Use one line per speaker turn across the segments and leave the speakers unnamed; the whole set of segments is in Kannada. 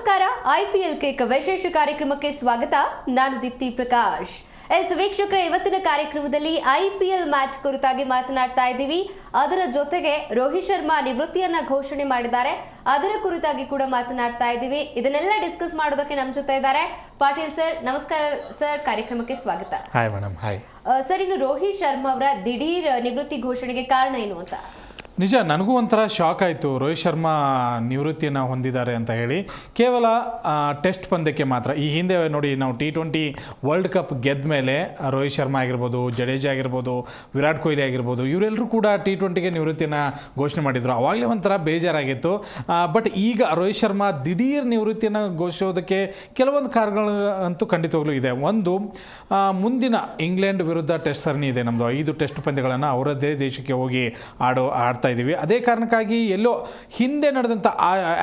ನಮಸ್ಕಾರ. ಐಪಿಎಲ್ ಕೇಕ್ ವಿಶೇಷ ಕಾರ್ಯಕ್ರಮಕ್ಕೆ ಸ್ವಾಗತ. ನಾನು ದೀಪ್ತಿ ಪ್ರಕಾಶ್. ಎಸ್ ವೀಕ್ಷಕರ ಇವತ್ತಿನ ಕಾರ್ಯಕ್ರಮದಲ್ಲಿ ಐಪಿಎಲ್ ಮ್ಯಾಚ್ ಕುರಿತಾಗಿ ಮಾತನಾಡ್ತಾ ಇದ್ದೀವಿ. ಅದರ ಜೊತೆಗೆ ರೋಹಿತ್ ಶರ್ಮಾ ನಿವೃತ್ತಿಯನ್ನ ಘೋಷಣೆ ಮಾಡಿದ್ದಾರೆ. ಅದರ ಕುರಿತಾಗಿ ಕೂಡ ಮಾತನಾಡ್ತಾ ಇದ್ದೀವಿ. ಇದನ್ನೆಲ್ಲ ಡಿಸ್ಕಸ್ ಮಾಡೋದಕ್ಕೆ ನಮ್ಮ ಜೊತೆ ಇದ್ದಾರೆ ಪಾಟೀಲ್ ಸರ್. ನಮಸ್ಕಾರ ಸರ್. ಕಾರ್ಯಕ್ರಮಕ್ಕೆ ಸ್ವಾಗತ.
ಹಾಯ್ ಮೇಡಮ್ ಹಾಯ್
ಸರ್ ಇನ್ನು ರೋಹಿತ್ ಶರ್ಮಾ ಅವರ ದಿಢೀರ್ ನಿವೃತ್ತಿ ಘೋಷಣೆಗೆ ಕಾರಣ ಏನು ಅಂತ?
ನಿಜ, ನನಗೂ ಒಂಥರ ಶಾಕ್ ಆಯಿತು. ರೋಹಿತ್ ಶರ್ಮಾ ನಿವೃತ್ತಿಯನ್ನು ಹೊಂದಿದ್ದಾರೆ ಅಂತ ಹೇಳಿ. ಕೇವಲ ಟೆಸ್ಟ್ ಪಂದ್ಯಕ್ಕೆ ಮಾತ್ರ. ಈ ಹಿಂದೆ ನೋಡಿ, ನಾವು ಟಿ ಟ್ವೆಂಟಿ ವರ್ಲ್ಡ್ ಕಪ್ ಗೆದ್ದ ಮೇಲೆ, ರೋಹಿತ್ ಶರ್ಮಾ ಆಗಿರ್ಬೋದು, ಜಡೇಜಾ ಆಗಿರ್ಬೋದು, ವಿರಾಟ್ ಕೊಹ್ಲಿ ಆಗಿರ್ಬೋದು ಇವರೆಲ್ಲರೂ ಕೂಡ ಟಿ ಟ್ವೆಂಟಿಗೆ ನಿವೃತ್ತಿಯನ್ನು ಘೋಷಣೆ ಮಾಡಿದರು. ಅವಾಗಲೇ ಒಂಥರ ಬೇಜಾರಾಗಿತ್ತು. ಬಟ್ ಈಗ ರೋಹಿತ್ ಶರ್ಮಾ ದಿಢೀರ್ ನಿವೃತ್ತಿಯನ್ನು ಘೋಷಿಸೋದಕ್ಕೆ ಕೆಲವೊಂದು ಕಾರಣಗಳು ಅಂತೂ ಖಂಡಿತವಾಗ್ಲೂ ಇದೆ. ಒಂದು ಮುಂದಿನ ಇಂಗ್ಲೆಂಡ್ ವಿರುದ್ಧ ಟೆಸ್ಟ್ ಸರಣಿ ಇದೆ. ನಮ್ಮದು ಐದು ಟೆಸ್ಟ್ ಪಂದ್ಯಗಳನ್ನು ಅವರದ್ದೇ ದೇಶಕ್ಕೆ ಹೋಗಿ ಆಡೋ, ಆಡ್ತಾ ಇದ್ದೀವಿ. ಅದೇ ಕಾರಣಕ್ಕಾಗಿ ಎಲ್ಲೋ ಹಿಂದೆ ನಡೆದಂಥ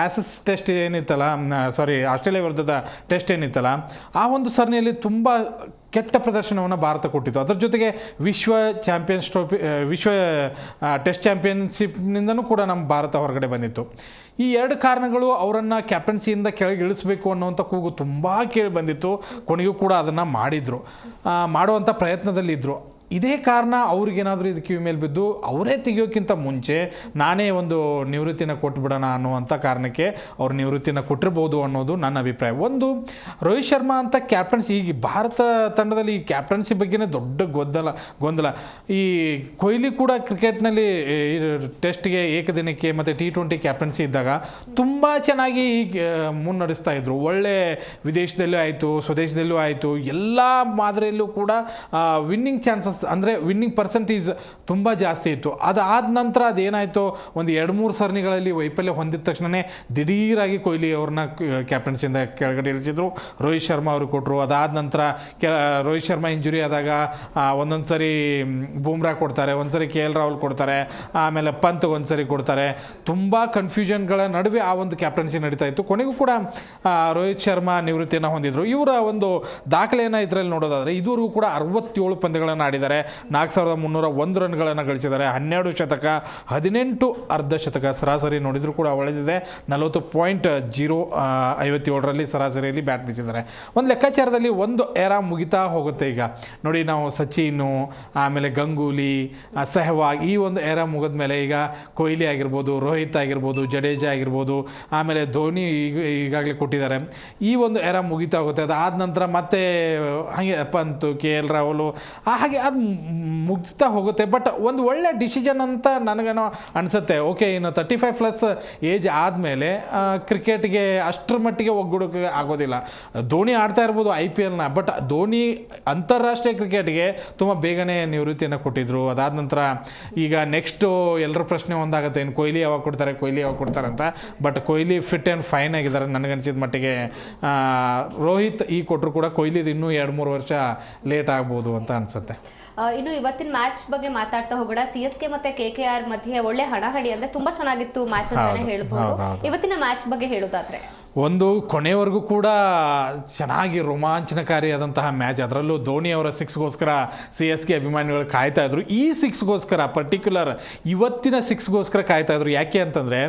ಆಸಸ್ ಟೆಸ್ಟ್ ಏನಿತ್ತಲ್ಲ ಸಾರಿ ಆಸ್ಟ್ರೇಲಿಯಾ ವಿರುದ್ಧದ ಟೆಸ್ಟ್ ಏನಿತ್ತಲ್ಲ, ಆ ಒಂದು ಸರಣಿಯಲ್ಲಿ ತುಂಬ ಕೆಟ್ಟ ಪ್ರದರ್ಶನವನ್ನು ಭಾರತ ಕೊಟ್ಟಿತ್ತು. ಅದರ ಜೊತೆಗೆ ವಿಶ್ವ ಚಾಂಪಿಯನ್ಸ್ ಟ್ರೋಫಿ ವಿಶ್ವ ಟೆಸ್ಟ್ ಚಾಂಪಿಯನ್ಶಿಪ್ನಿಂದನೂ ಕೂಡ ನಮ್ಮ ಭಾರತ ಹೊರಗಡೆ ಬಂದಿತ್ತು. ಈ ಎರಡು ಕಾರಣಗಳು ಅವರನ್ನು ಕ್ಯಾಪ್ಟನ್ಸಿಯಿಂದ ಕೆಳಗೆ ಇಳಿಸಬೇಕು ಅನ್ನುವಂಥ ಕೂಗು ತುಂಬ ಕೇಳಿ ಬಂದಿತ್ತು. ಕೊನೆಗೂ ಕೂಡ ಅದನ್ನು ಮಾಡಿದರು. ಮಾಡುವಂಥ ಪ್ರಯತ್ನದಲ್ಲಿದ್ದರು ಇದೇ ಕಾರಣ ಅವ್ರಿಗೇನಾದರೂ ಇದು ಕಿವಿ ಮೇಲೆ ಬಿದ್ದು ಅವರೇ ತೆಗಿಯೋಕ್ಕಿಂತ ಮುಂಚೆ ನಾನೇ ಒಂದು ನಿವೃತ್ತಿನ ಕೊಟ್ಬಿಡೋಣ ಅನ್ನುವಂಥ ಕಾರಣಕ್ಕೆ ಅವ್ರು ನಿವೃತ್ತಿನ ಕೊಟ್ಟಿರ್ಬೋದು ಅನ್ನೋದು ನನ್ನ ಅಭಿಪ್ರಾಯ. ಒಂದು, ರೋಹಿತ್ ಶರ್ಮಾ ಅಂತ ಕ್ಯಾಪ್ಟನ್ಸಿ ಈಗ ಭಾರತ ತಂಡದಲ್ಲಿ ಈ ಕ್ಯಾಪ್ಟನ್ಸಿ ಬಗ್ಗೆನೇ ದೊಡ್ಡ ಗೊಂದಲ ಗೊಂದಲ. ಈ ಕೊಹ್ಲಿ ಕೂಡ ಕ್ರಿಕೆಟ್ನಲ್ಲಿ ಟೆಸ್ಟ್ಗೆ ಏಕದಿನಕ್ಕೆ ಮತ್ತು ಟಿ ಟ್ವೆಂಟಿ ಕ್ಯಾಪ್ಟನ್ಸಿ ಇದ್ದಾಗ ತುಂಬ ಚೆನ್ನಾಗಿ ಮುನ್ನಡೆಸ್ತಾ ಇದ್ರು. ಒಳ್ಳೆ ವಿದೇಶದಲ್ಲೂ ಆಯಿತು, ಸ್ವದೇಶದಲ್ಲೂ ಆಯಿತು. ಎಲ್ಲ ಮಾದರಿಯಲ್ಲೂ ಕೂಡ ವಿನ್ನಿಂಗ್ ಚಾನ್ಸಸ್ ಅಂದರೆ ವಿನ್ನಿಂಗ್ ಪರ್ಸೆಂಟೇಜ್ ತುಂಬ ಜಾಸ್ತಿ ಇತ್ತು. ಅದಾದ ನಂತರ ಅದೇನಾಯಿತು? ಒಂದು ಎರಡು ಮೂರು ಸರಣಿಗಳಲ್ಲಿ ವೈಫಲ್ಯ ಹೊಂದಿದ ತಕ್ಷಣವೇ ದಿಢೀರಾಗಿ ಕೊಹ್ಲಿ ಅವ್ರನ್ನ ಕ್ಯಾಪ್ಟನ್ಸಿಂದ ಕೆಳಗಡೆ ಇಳಿಸಿದ್ರು. ರೋಹಿತ್ ಶರ್ಮಾ ಅವರು ಕೊಟ್ಟರು ಅದಾದ ನಂತರ ಕೆ ರೋಹಿತ್ ಶರ್ಮಾ ಇಂಜುರಿ ಆದಾಗ ಒಂದೊಂದು ಸರಿ ಬೂಮ್ರಾ ಕೊಡ್ತಾರೆ, ಒಂದು ಸರಿ ಕೆ ಎಲ್ ರಾಹುಲ್ ಕೊಡ್ತಾರೆ, ಆಮೇಲೆ ಪಂತ್ ಒಂದು ಸರಿ ಕೊಡ್ತಾರೆ. ತುಂಬ ಕನ್ಫ್ಯೂಷನ್ಗಳ ನಡುವೆ ಆ ಒಂದು ಕ್ಯಾಪ್ಟನ್ಸಿ ನಡೀತಾ ಇತ್ತು. ಕೊನೆಗೂ ಕೂಡ ರೋಹಿತ್ ಶರ್ಮಾ ನಿವೃತ್ತಿಯನ್ನು ಹೊಂದಿದ್ರು. ಇವರ ಒಂದು ದಾಖಲೆಯನ್ನು ಇದರಲ್ಲಿ ನೋಡೋದಾದರೆ ಇದುವರೆಗೂ ಕೂಡ ಅರವತ್ತೇಳು ಪಂದ್ಯಗಳನ್ನು ಆಡಿದ್ದಾರೆ. ನಾಲ್ಕು ಸಾವಿರದ ಮುನ್ನೂರ ಒಂದು ರನ್ಗಳನ್ನು ಗಳಿಸಿದ್ದಾರೆ. ಹನ್ನೆರಡು ಶತಕ, ಹದಿನೆಂಟು ಅರ್ಧ ಶತಕ ಸರಾಸರಿ ನೋಡಿದರೂ ಕೂಡ ಒಳ್ಳೆದಿದೆ. ನಲವತ್ತು ಪಾಯಿಂಟ್ ಜೀರೋ ಐವತ್ತೇಳರಲ್ಲಿ ಸರಾಸರಿಯಲ್ಲಿ ಬ್ಯಾಟ್ ಬೀಸಿದ್ದಾರೆ. ಒಂದು ಲೆಕ್ಕಾಚಾರದಲ್ಲಿ ಒಂದು ಏರಾ ಮುಗಿತಾ ಹೋಗುತ್ತೆ ಈಗ. ನೋಡಿ ನಾವು ಸಚಿನು, ಆಮೇಲೆ ಗಂಗೂಲಿ ಸಹವಾಗ್ ಸೆಹ್ವಾಗ್ ಈ ಒಂದು ಏರಾ ಮುಗಿದ ಮೇಲೆ ಈಗ ಕೊಹ್ಲಿ ಆಗಿರ್ಬೋದು, ರೋಹಿತ್ ಆಗಿರ್ಬೋದು, ಜಡೇಜಾ ಆಗಿರ್ಬೋದು, ಆಮೇಲೆ ಧೋನಿ ಈಗ, ಈಗಾಗಲೇ ಕೊಟ್ಟಿದ್ದಾರೆ. ಈ ಒಂದು ಏರಾ ಮುಗಿತಾ ಹೋಗುತ್ತೆ. ಅದಾದ ನಂತರ ಮತ್ತೆ, ಹಾಗೆ ಪಂತು ಕೆ ಎಲ್ ರಾಹುಲು ಹಾಗೆ ಅದು ಮುಗ್ತಾ ಹೋಗುತ್ತೆ. ಬಟ್ ಒಂದು ಒಳ್ಳೆ ಡಿಸಿಷನ್ ಅಂತ ನನಗೇನೋ ಅನಿಸುತ್ತೆ. ಓಕೆ ಇನ್ನು ತರ್ಟಿ ಫೈವ್ ಪ್ಲಸ್ ಏಜ್ ಆದಮೇಲೆ ಕ್ರಿಕೆಟ್ಗೆ ಅಷ್ಟರ ಮಟ್ಟಿಗೆ ಒಗ್ಗೂಡೋಕೆ ಆಗೋದಿಲ್ಲ. ಧೋನಿ ಆಡ್ತಾ ಇರ್ಬೋದು ಐ ಪಿ ಎಲ್ನ ಬಟ್ ಧೋನಿ ಅಂತಾರಾಷ್ಟ್ರೀಯ ಕ್ರಿಕೆಟ್ಗೆ ತುಂಬ ಬೇಗನೆ ನಿವೃತ್ತಿಯನ್ನು ಕೊಟ್ಟಿದ್ರು. ಅದಾದ ನಂತರ ಈಗ ನೆಕ್ಸ್ಟು ಎಲ್ಲರ ಪ್ರಶ್ನೆ ಒಂದಾಗುತ್ತೆ. ಇನ್ನು ಕೊಹ್ಲಿ ಯಾವಾಗ ಕೊಡ್ತಾರೆ? ಕೊಹ್ಲಿ ಯಾವಾಗ ಕೊಡ್ತಾರೆ ಅಂತ. But Kohli fit and fine ಆಗಿದ್ದಾರೆ ನನಗನ್ಸಿದ ಮಟ್ಟಿಗೆ. ರೋಹಿತ್ ಈ ಕೊಟ್ಟರು ಕೂಡ ಕೊಹ್ಲಿದು ಇನ್ನೂ ಎರಡು ಮೂರು ವರ್ಷ ಲೇಟ್ ಆಗ್ಬೋದು ಅಂತ ಅನಿಸುತ್ತೆ.
ಇನ್ನು ಇವತ್ತಿನ ಮ್ಯಾಚ್ ಬಗ್ಗೆ ಮಾತಾಡ್ತಾ ಹೋಗೋಣ. ಸಿ ಎಸ್ ಕೆ ಮತ್ತೆ ಕೆ ಕೆ ಆರ್ ಮಧ್ಯೆ ಒಳ್ಳೆ ಹಣಾಹಣಿ ಅಂದ್ರೆ ತುಂಬಾ ಚೆನ್ನಾಗಿತ್ತು ಮ್ಯಾಚ್ ಅಂತಾನೆ ಹೇಳ್ಬೋದು. ಇವತ್ತಿನ ಮ್ಯಾಚ್ ಬಗ್ಗೆ ಹೇಳೋದಾದ್ರೆ?
ಒಂದು ಕೊನೆವರೆಗೂ ಕೂಡ ಚೆನ್ನಾಗಿ ರೋಮಾಂಚನಕಾರಿಯಾದಂತಹ ಮ್ಯಾಚ್ ಅದರಲ್ಲೂ ಧೋನಿ ಅವರ ಸಿಕ್ಸ್ಗೋಸ್ಕರ ಸಿ ಎಸ್ ಕೆ ಅಭಿಮಾನಿಗಳು ಕಾಯ್ತಾ ಇದ್ರು. ಈ ಸಿಕ್ಸ್ಗೋಸ್ಕರ ಪರ್ಟಿಕ್ಯುಲರ್ ಇವತ್ತಿನ ಸಿಕ್ಸ್ಗೋಸ್ಕರ ಕಾಯ್ತಾ ಇದ್ರು. ಯಾಕೆ ಅಂತಂದರೆ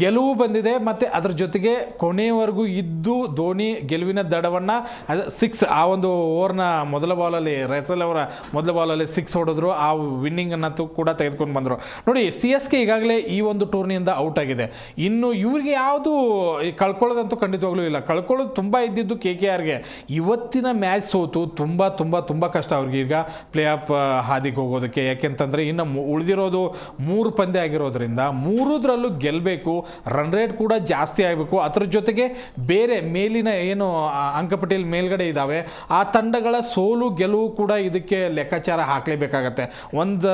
ಗೆಲುವು ಬಂದಿದೆ ಮತ್ತು ಅದ್ರ ಜೊತೆಗೆ ಕೊನೆಯವರೆಗೂ ಇದ್ದು ಧೋನಿ ಗೆಲುವಿನ ದಡವನ್ನು ಅದು ಸಿಕ್ಸ್ ಆ ಒಂದು ಓವರ್ನ ಮೊದಲ ಬಾಲಲ್ಲಿ ರೈಸಲ್ ಅವರ ಮೊದಲ ಬಾಲಲ್ಲಿ ಸಿಕ್ಸ್ ಹೊಡೆದ್ರು, ಆ ವಿನ್ನಿಂಗನ್ನು ಕೂಡ ತೆಗೆದುಕೊಂಡು ಬಂದರು. ನೋಡಿ ಸಿ ಎಸ್ ಕೆ ಈಗಾಗಲೇ ಈ ಒಂದು ಟೂರ್ನಿಯಿಂದ ಔಟ್ ಆಗಿದೆ. ಇನ್ನು ಇವ್ರಿಗೆ ಯಾವುದು ಕಳ್ಕೊಳ್ಳೋದಂತೂ ಖಂಡಿತವಾಗ್ಲೂ ಇಲ್ಲ. ಕಳ್ಕೊಳ್ಳೋದು ತುಂಬ ಇದ್ದಿದ್ದು ಕೆ ಕೆ ಆರ್ಗೆ ಇವತ್ತಿನ ಮ್ಯಾಚ್ ಸೋತು ತುಂಬ ತುಂಬ ತುಂಬ ಕಷ್ಟ ಅವ್ರಿಗೆ. ಈಗ ಪ್ಲೇ ಆಫ್ ಹಾದಿಗೆ ಹೋಗೋದಕ್ಕೆ. ಯಾಕೆಂತಂದರೆ ಇನ್ನು ಉಳಿದಿರೋದು ಮೂರು ಪಂದ್ಯ ಆಗಿರೋದ್ರಿಂದ ಮೂರುದ್ರಲ್ಲೂ ಗೆಲ್ಲಬೇಕು ರನ್ ರೇಟ್ ಕೂಡ ಜಾಸ್ತಿ ಆಗಬೇಕು. ಅದರ ಜೊತೆಗೆ ಬೇರೆ ಮೇಲಿನ ಏನು ಅಂಕಪಟ್ಟಿಯಲ್ಲಿ ಮೇಲ್ಗಡೆ ಇದ್ದಾವೆ ಆ ತಂಡಗಳ ಸೋಲು, ಗೆಲುವು ಕೂಡ ಇದಕ್ಕೆ ಲೆಕ್ಕಾಚಾರ ಹಾಕಲೇಬೇಕಾಗತ್ತೆ. ಒಂದು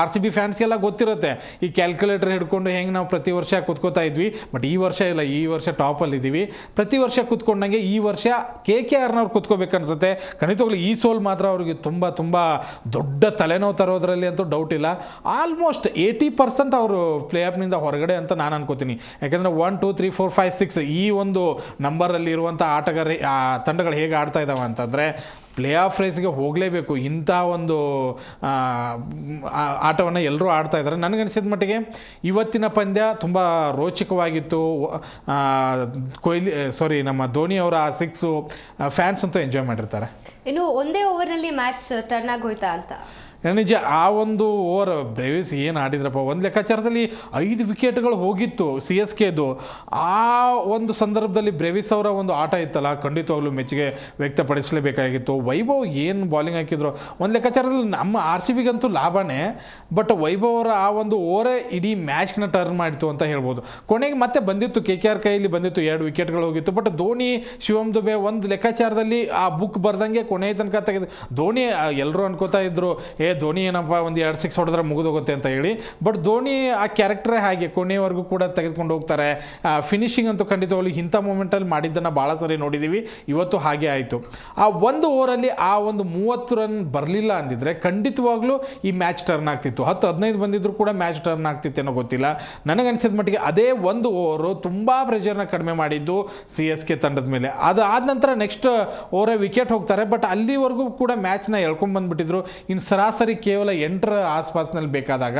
ಆರ್ ಸಿ ಬಿ ಫ್ಯಾನ್ಸ್ಗೆಲ್ಲ ಗೊತ್ತಿರುತ್ತೆ. ಈ ಕ್ಯಾಲ್ಕುಲೇಟರ್ ಹಿಡ್ಕೊಂಡು ಹೆಂಗೆ ನಾವು ಪ್ರತಿ ವರ್ಷ ಕೂತ್ಕೋತಾ ಇದ್ವಿ. ಬಟ್ ಈ ವರ್ಷ ಇಲ್ಲ, ಈ ವರ್ಷ ಟಾಪಲ್ಲಿ ಇದ್ದೀವಿ ಪ್ರತಿ ವರ್ಷ ಕೂತ್ಕೊಂಡಂಗೆ ಈ ವರ್ಷ ಕೆ ಕೆ ಆರ್ನವ್ರು ಕೂತ್ಕೋಬೇಕು ಅನ್ಸುತ್ತೆ ಖಂಡಿತವಾಗ್ಲೂ ಈ ಸೋಲ್ ಮಾತ್ರ ಅವ್ರಿಗೆ ತುಂಬ ತುಂಬ ದೊಡ್ಡ ತಲೆನೋವು ತರೋದ್ರಲ್ಲಿ ಅಂತೂ ಡೌಟ್ ಇಲ್ಲ. ಆಲ್ಮೋಸ್ಟ್ ಏಯ್ಟಿ ಪರ್ಸೆಂಟ್ ಅವರು ಪ್ಲೇ ಆಫ್ನಿಂದ ಹೊರಗಡೆ ಅಂತ ನಾನು ನಾನು ಅನ್ಕೋತೀನಿ. ಯಾಕೆಂದರೆ one two three four five six ಈ ಒಂದು ನಂಬರಲ್ಲಿ ಇರುವಂಥ ಆಟಗಾರ ತಂಡಗಳು ಹೇಗೆ ಆಡ್ತಾ ಇದ್ದಾವೆ ಅಂತಂದರೆ ಪ್ಲೇ ಆಫ್ ರೇಸ್ಗೆ ಹೋಗಲೇಬೇಕು. ಇಂಥ ಒಂದು ಆಟವನ್ನು ಎಲ್ಲರೂ ಆಡ್ತಾ ಇದ್ದಾರೆ ನನಗನ್ಸಿದ ಮಟ್ಟಿಗೆ ಇವತ್ತಿನ ಪಂದ್ಯ ತುಂಬ ರೋಚಕವಾಗಿತ್ತು. ಕೊಹ್ಲಿ ಸಾರಿ ನಮ್ಮ ಧೋನಿ ಅವರ ಆ ಸಿಕ್ಸು ಫ್ಯಾನ್ಸ್ ಅಂತೂ ಎಂಜಾಯ್ ಮಾಡಿರ್ತಾರೆ.
ಇನ್ನು ಒಂದೇ ಓವರ್ನಲ್ಲಿ ಮ್ಯಾಚ್ ಟರ್ನ್ ಆಗಿ ಹೋಯ್ತಾ ಅಂತ?
ನಿಜ, ಆ ಒಂದು ಓವರ್ ಬ್ರೇವಿಸ್ ಏನು ಆಡಿದ್ರಪ್ಪ? ಒಂದು ಲೆಕ್ಕಾಚಾರದಲ್ಲಿ ಐದು ವಿಕೆಟ್ಗಳು ಹೋಗಿತ್ತು ಸಿ ಎಸ್ ಕೆದು ಆ ಒಂದು ಸಂದರ್ಭದಲ್ಲಿ ಬ್ರೇವಿಸ್ ಅವರ ಒಂದು ಆಟ ಇತ್ತಲ್ಲ, ಖಂಡಿತವಾಗ್ಲೂ ಮೆಚ್ಚುಗೆ ವ್ಯಕ್ತಪಡಿಸಲೇಬೇಕಾಗಿತ್ತು. ವೈಭವ್ ಏನು ಬಾಲಿಂಗ್ ಹಾಕಿದ್ರು? ಒಂದು ಲೆಕ್ಕಾಚಾರದಲ್ಲಿ ನಮ್ಮ ಆರ್ ಸಿ ಬಿಗಂತೂ ಲಾಭನೇ ಬಟ್ ವೈಭವ್ ಅವರ ಆ ಒಂದು ಓವರೇ ಇಡೀ ಮ್ಯಾಚ್ನ ಟರ್ನ್ ಮಾಡಿತು ಅಂತ ಹೇಳ್ಬೋದು. ಕೊನೆಗೆ ಮತ್ತೆ ಬಂದಿತ್ತು, ಕೆ ಕೆ ಆರ್ ಕೈಯಲ್ಲಿ ಬಂದಿತ್ತು, ಎರಡು ವಿಕೆಟ್ಗಳು ಹೋಗಿತ್ತು ಬಟ್ ಧೋನಿ, ಶಿವಮ್ ದುಬೆ ಒಂದು ಲೆಕ್ಕಾಚಾರದಲ್ಲಿ ಆ ಬುಕ್ ಬರ್ದಂಗೆ ಕೊನೆಯ ತನಕ ತೆಗೆದು, ಧೋನಿ ಎಲ್ಲರೂ ಅನ್ಕೋತಾ ಇದ್ರು, ಏ ಧೋನಿ ಏನಪ್ಪ, ಒಂದು ಎರಡು ಸಿಕ್ಸ್ ಹೊಡೆದ್ರೆ ಮುಗಿದೋಗುತ್ತೆ ಅಂತ ಹೇಳಿ. ಬಟ್ ಧೋನಿ ಆ ಕ್ಯಾರೆಕ್ಟರೇ ಹಾಗೆ ಕೊನೆಯವರೆಗೂ ಕೂಡ ತೆಗೆದುಕೊಂಡು ಹೋಗ್ತಾರೆ. ಫಿನಿಶಿಂಗ್ ಅಂತೂ ಖಂಡಿತವಾಗ್ಲೂ ಇಂಥ ಮೂಮೆಂಟಲ್ಲಿ ಮಾಡಿದ್ದನ್ನು ಭಾಳ ಸರಿ ನೋಡಿದ್ದೀವಿ ಇವತ್ತು ಹಾಗೆ ಆಯಿತು. ಆ ಒಂದು ಓವರಲ್ಲಿ ಆ ಒಂದು ಮೂವತ್ತು ರನ್ ಬರಲಿಲ್ಲ ಅಂದಿದ್ರೆ ಖಂಡಿತವಾಗ್ಲೂ ಈ ಮ್ಯಾಚ್ ಟರ್ನ್ ಆಗ್ತಿತ್ತು. ಹತ್ತು, ಹದಿನೈದು ಬಂದಿದ್ರು ಕೂಡ ಮ್ಯಾಚ್ ಟರ್ನ್ ಆಗ್ತಿತ್ತೇನೋ ಗೊತ್ತಿಲ್ಲ. ನನಗನ್ಸಿದ ಮಟ್ಟಿಗೆ ಅದೇ ಒಂದು ಓವರು ತುಂಬ ಪ್ರೆಷರ್ನ ಕಡಿಮೆ ಮಾಡಿದ್ದು ಸಿ ಎಸ್ ಕೆ ತಂಡದ ಮೇಲೆ. ಅದು ಆದ ನಂತರ ನೆಕ್ಸ್ಟ್ ಓವರೇ ವಿಕೆಟ್ ಹೋಗ್ತಾರೆ ಬಟ್ ಅಲ್ಲಿವರೆಗೂ ಕೂಡ ಮ್ಯಾಚ್ನ ಎಳ್ಕೊಂಡ್ಬಂದ್ಬಿಟ್ಟಿದ್ರು ಇನ್ನು ಸರಾಸರಿ ಕೇವಲ ಎಂಟರ ಆಸ್ಪಾಸ್ನಲ್ಲಿ ಬೇಕಾದಾಗ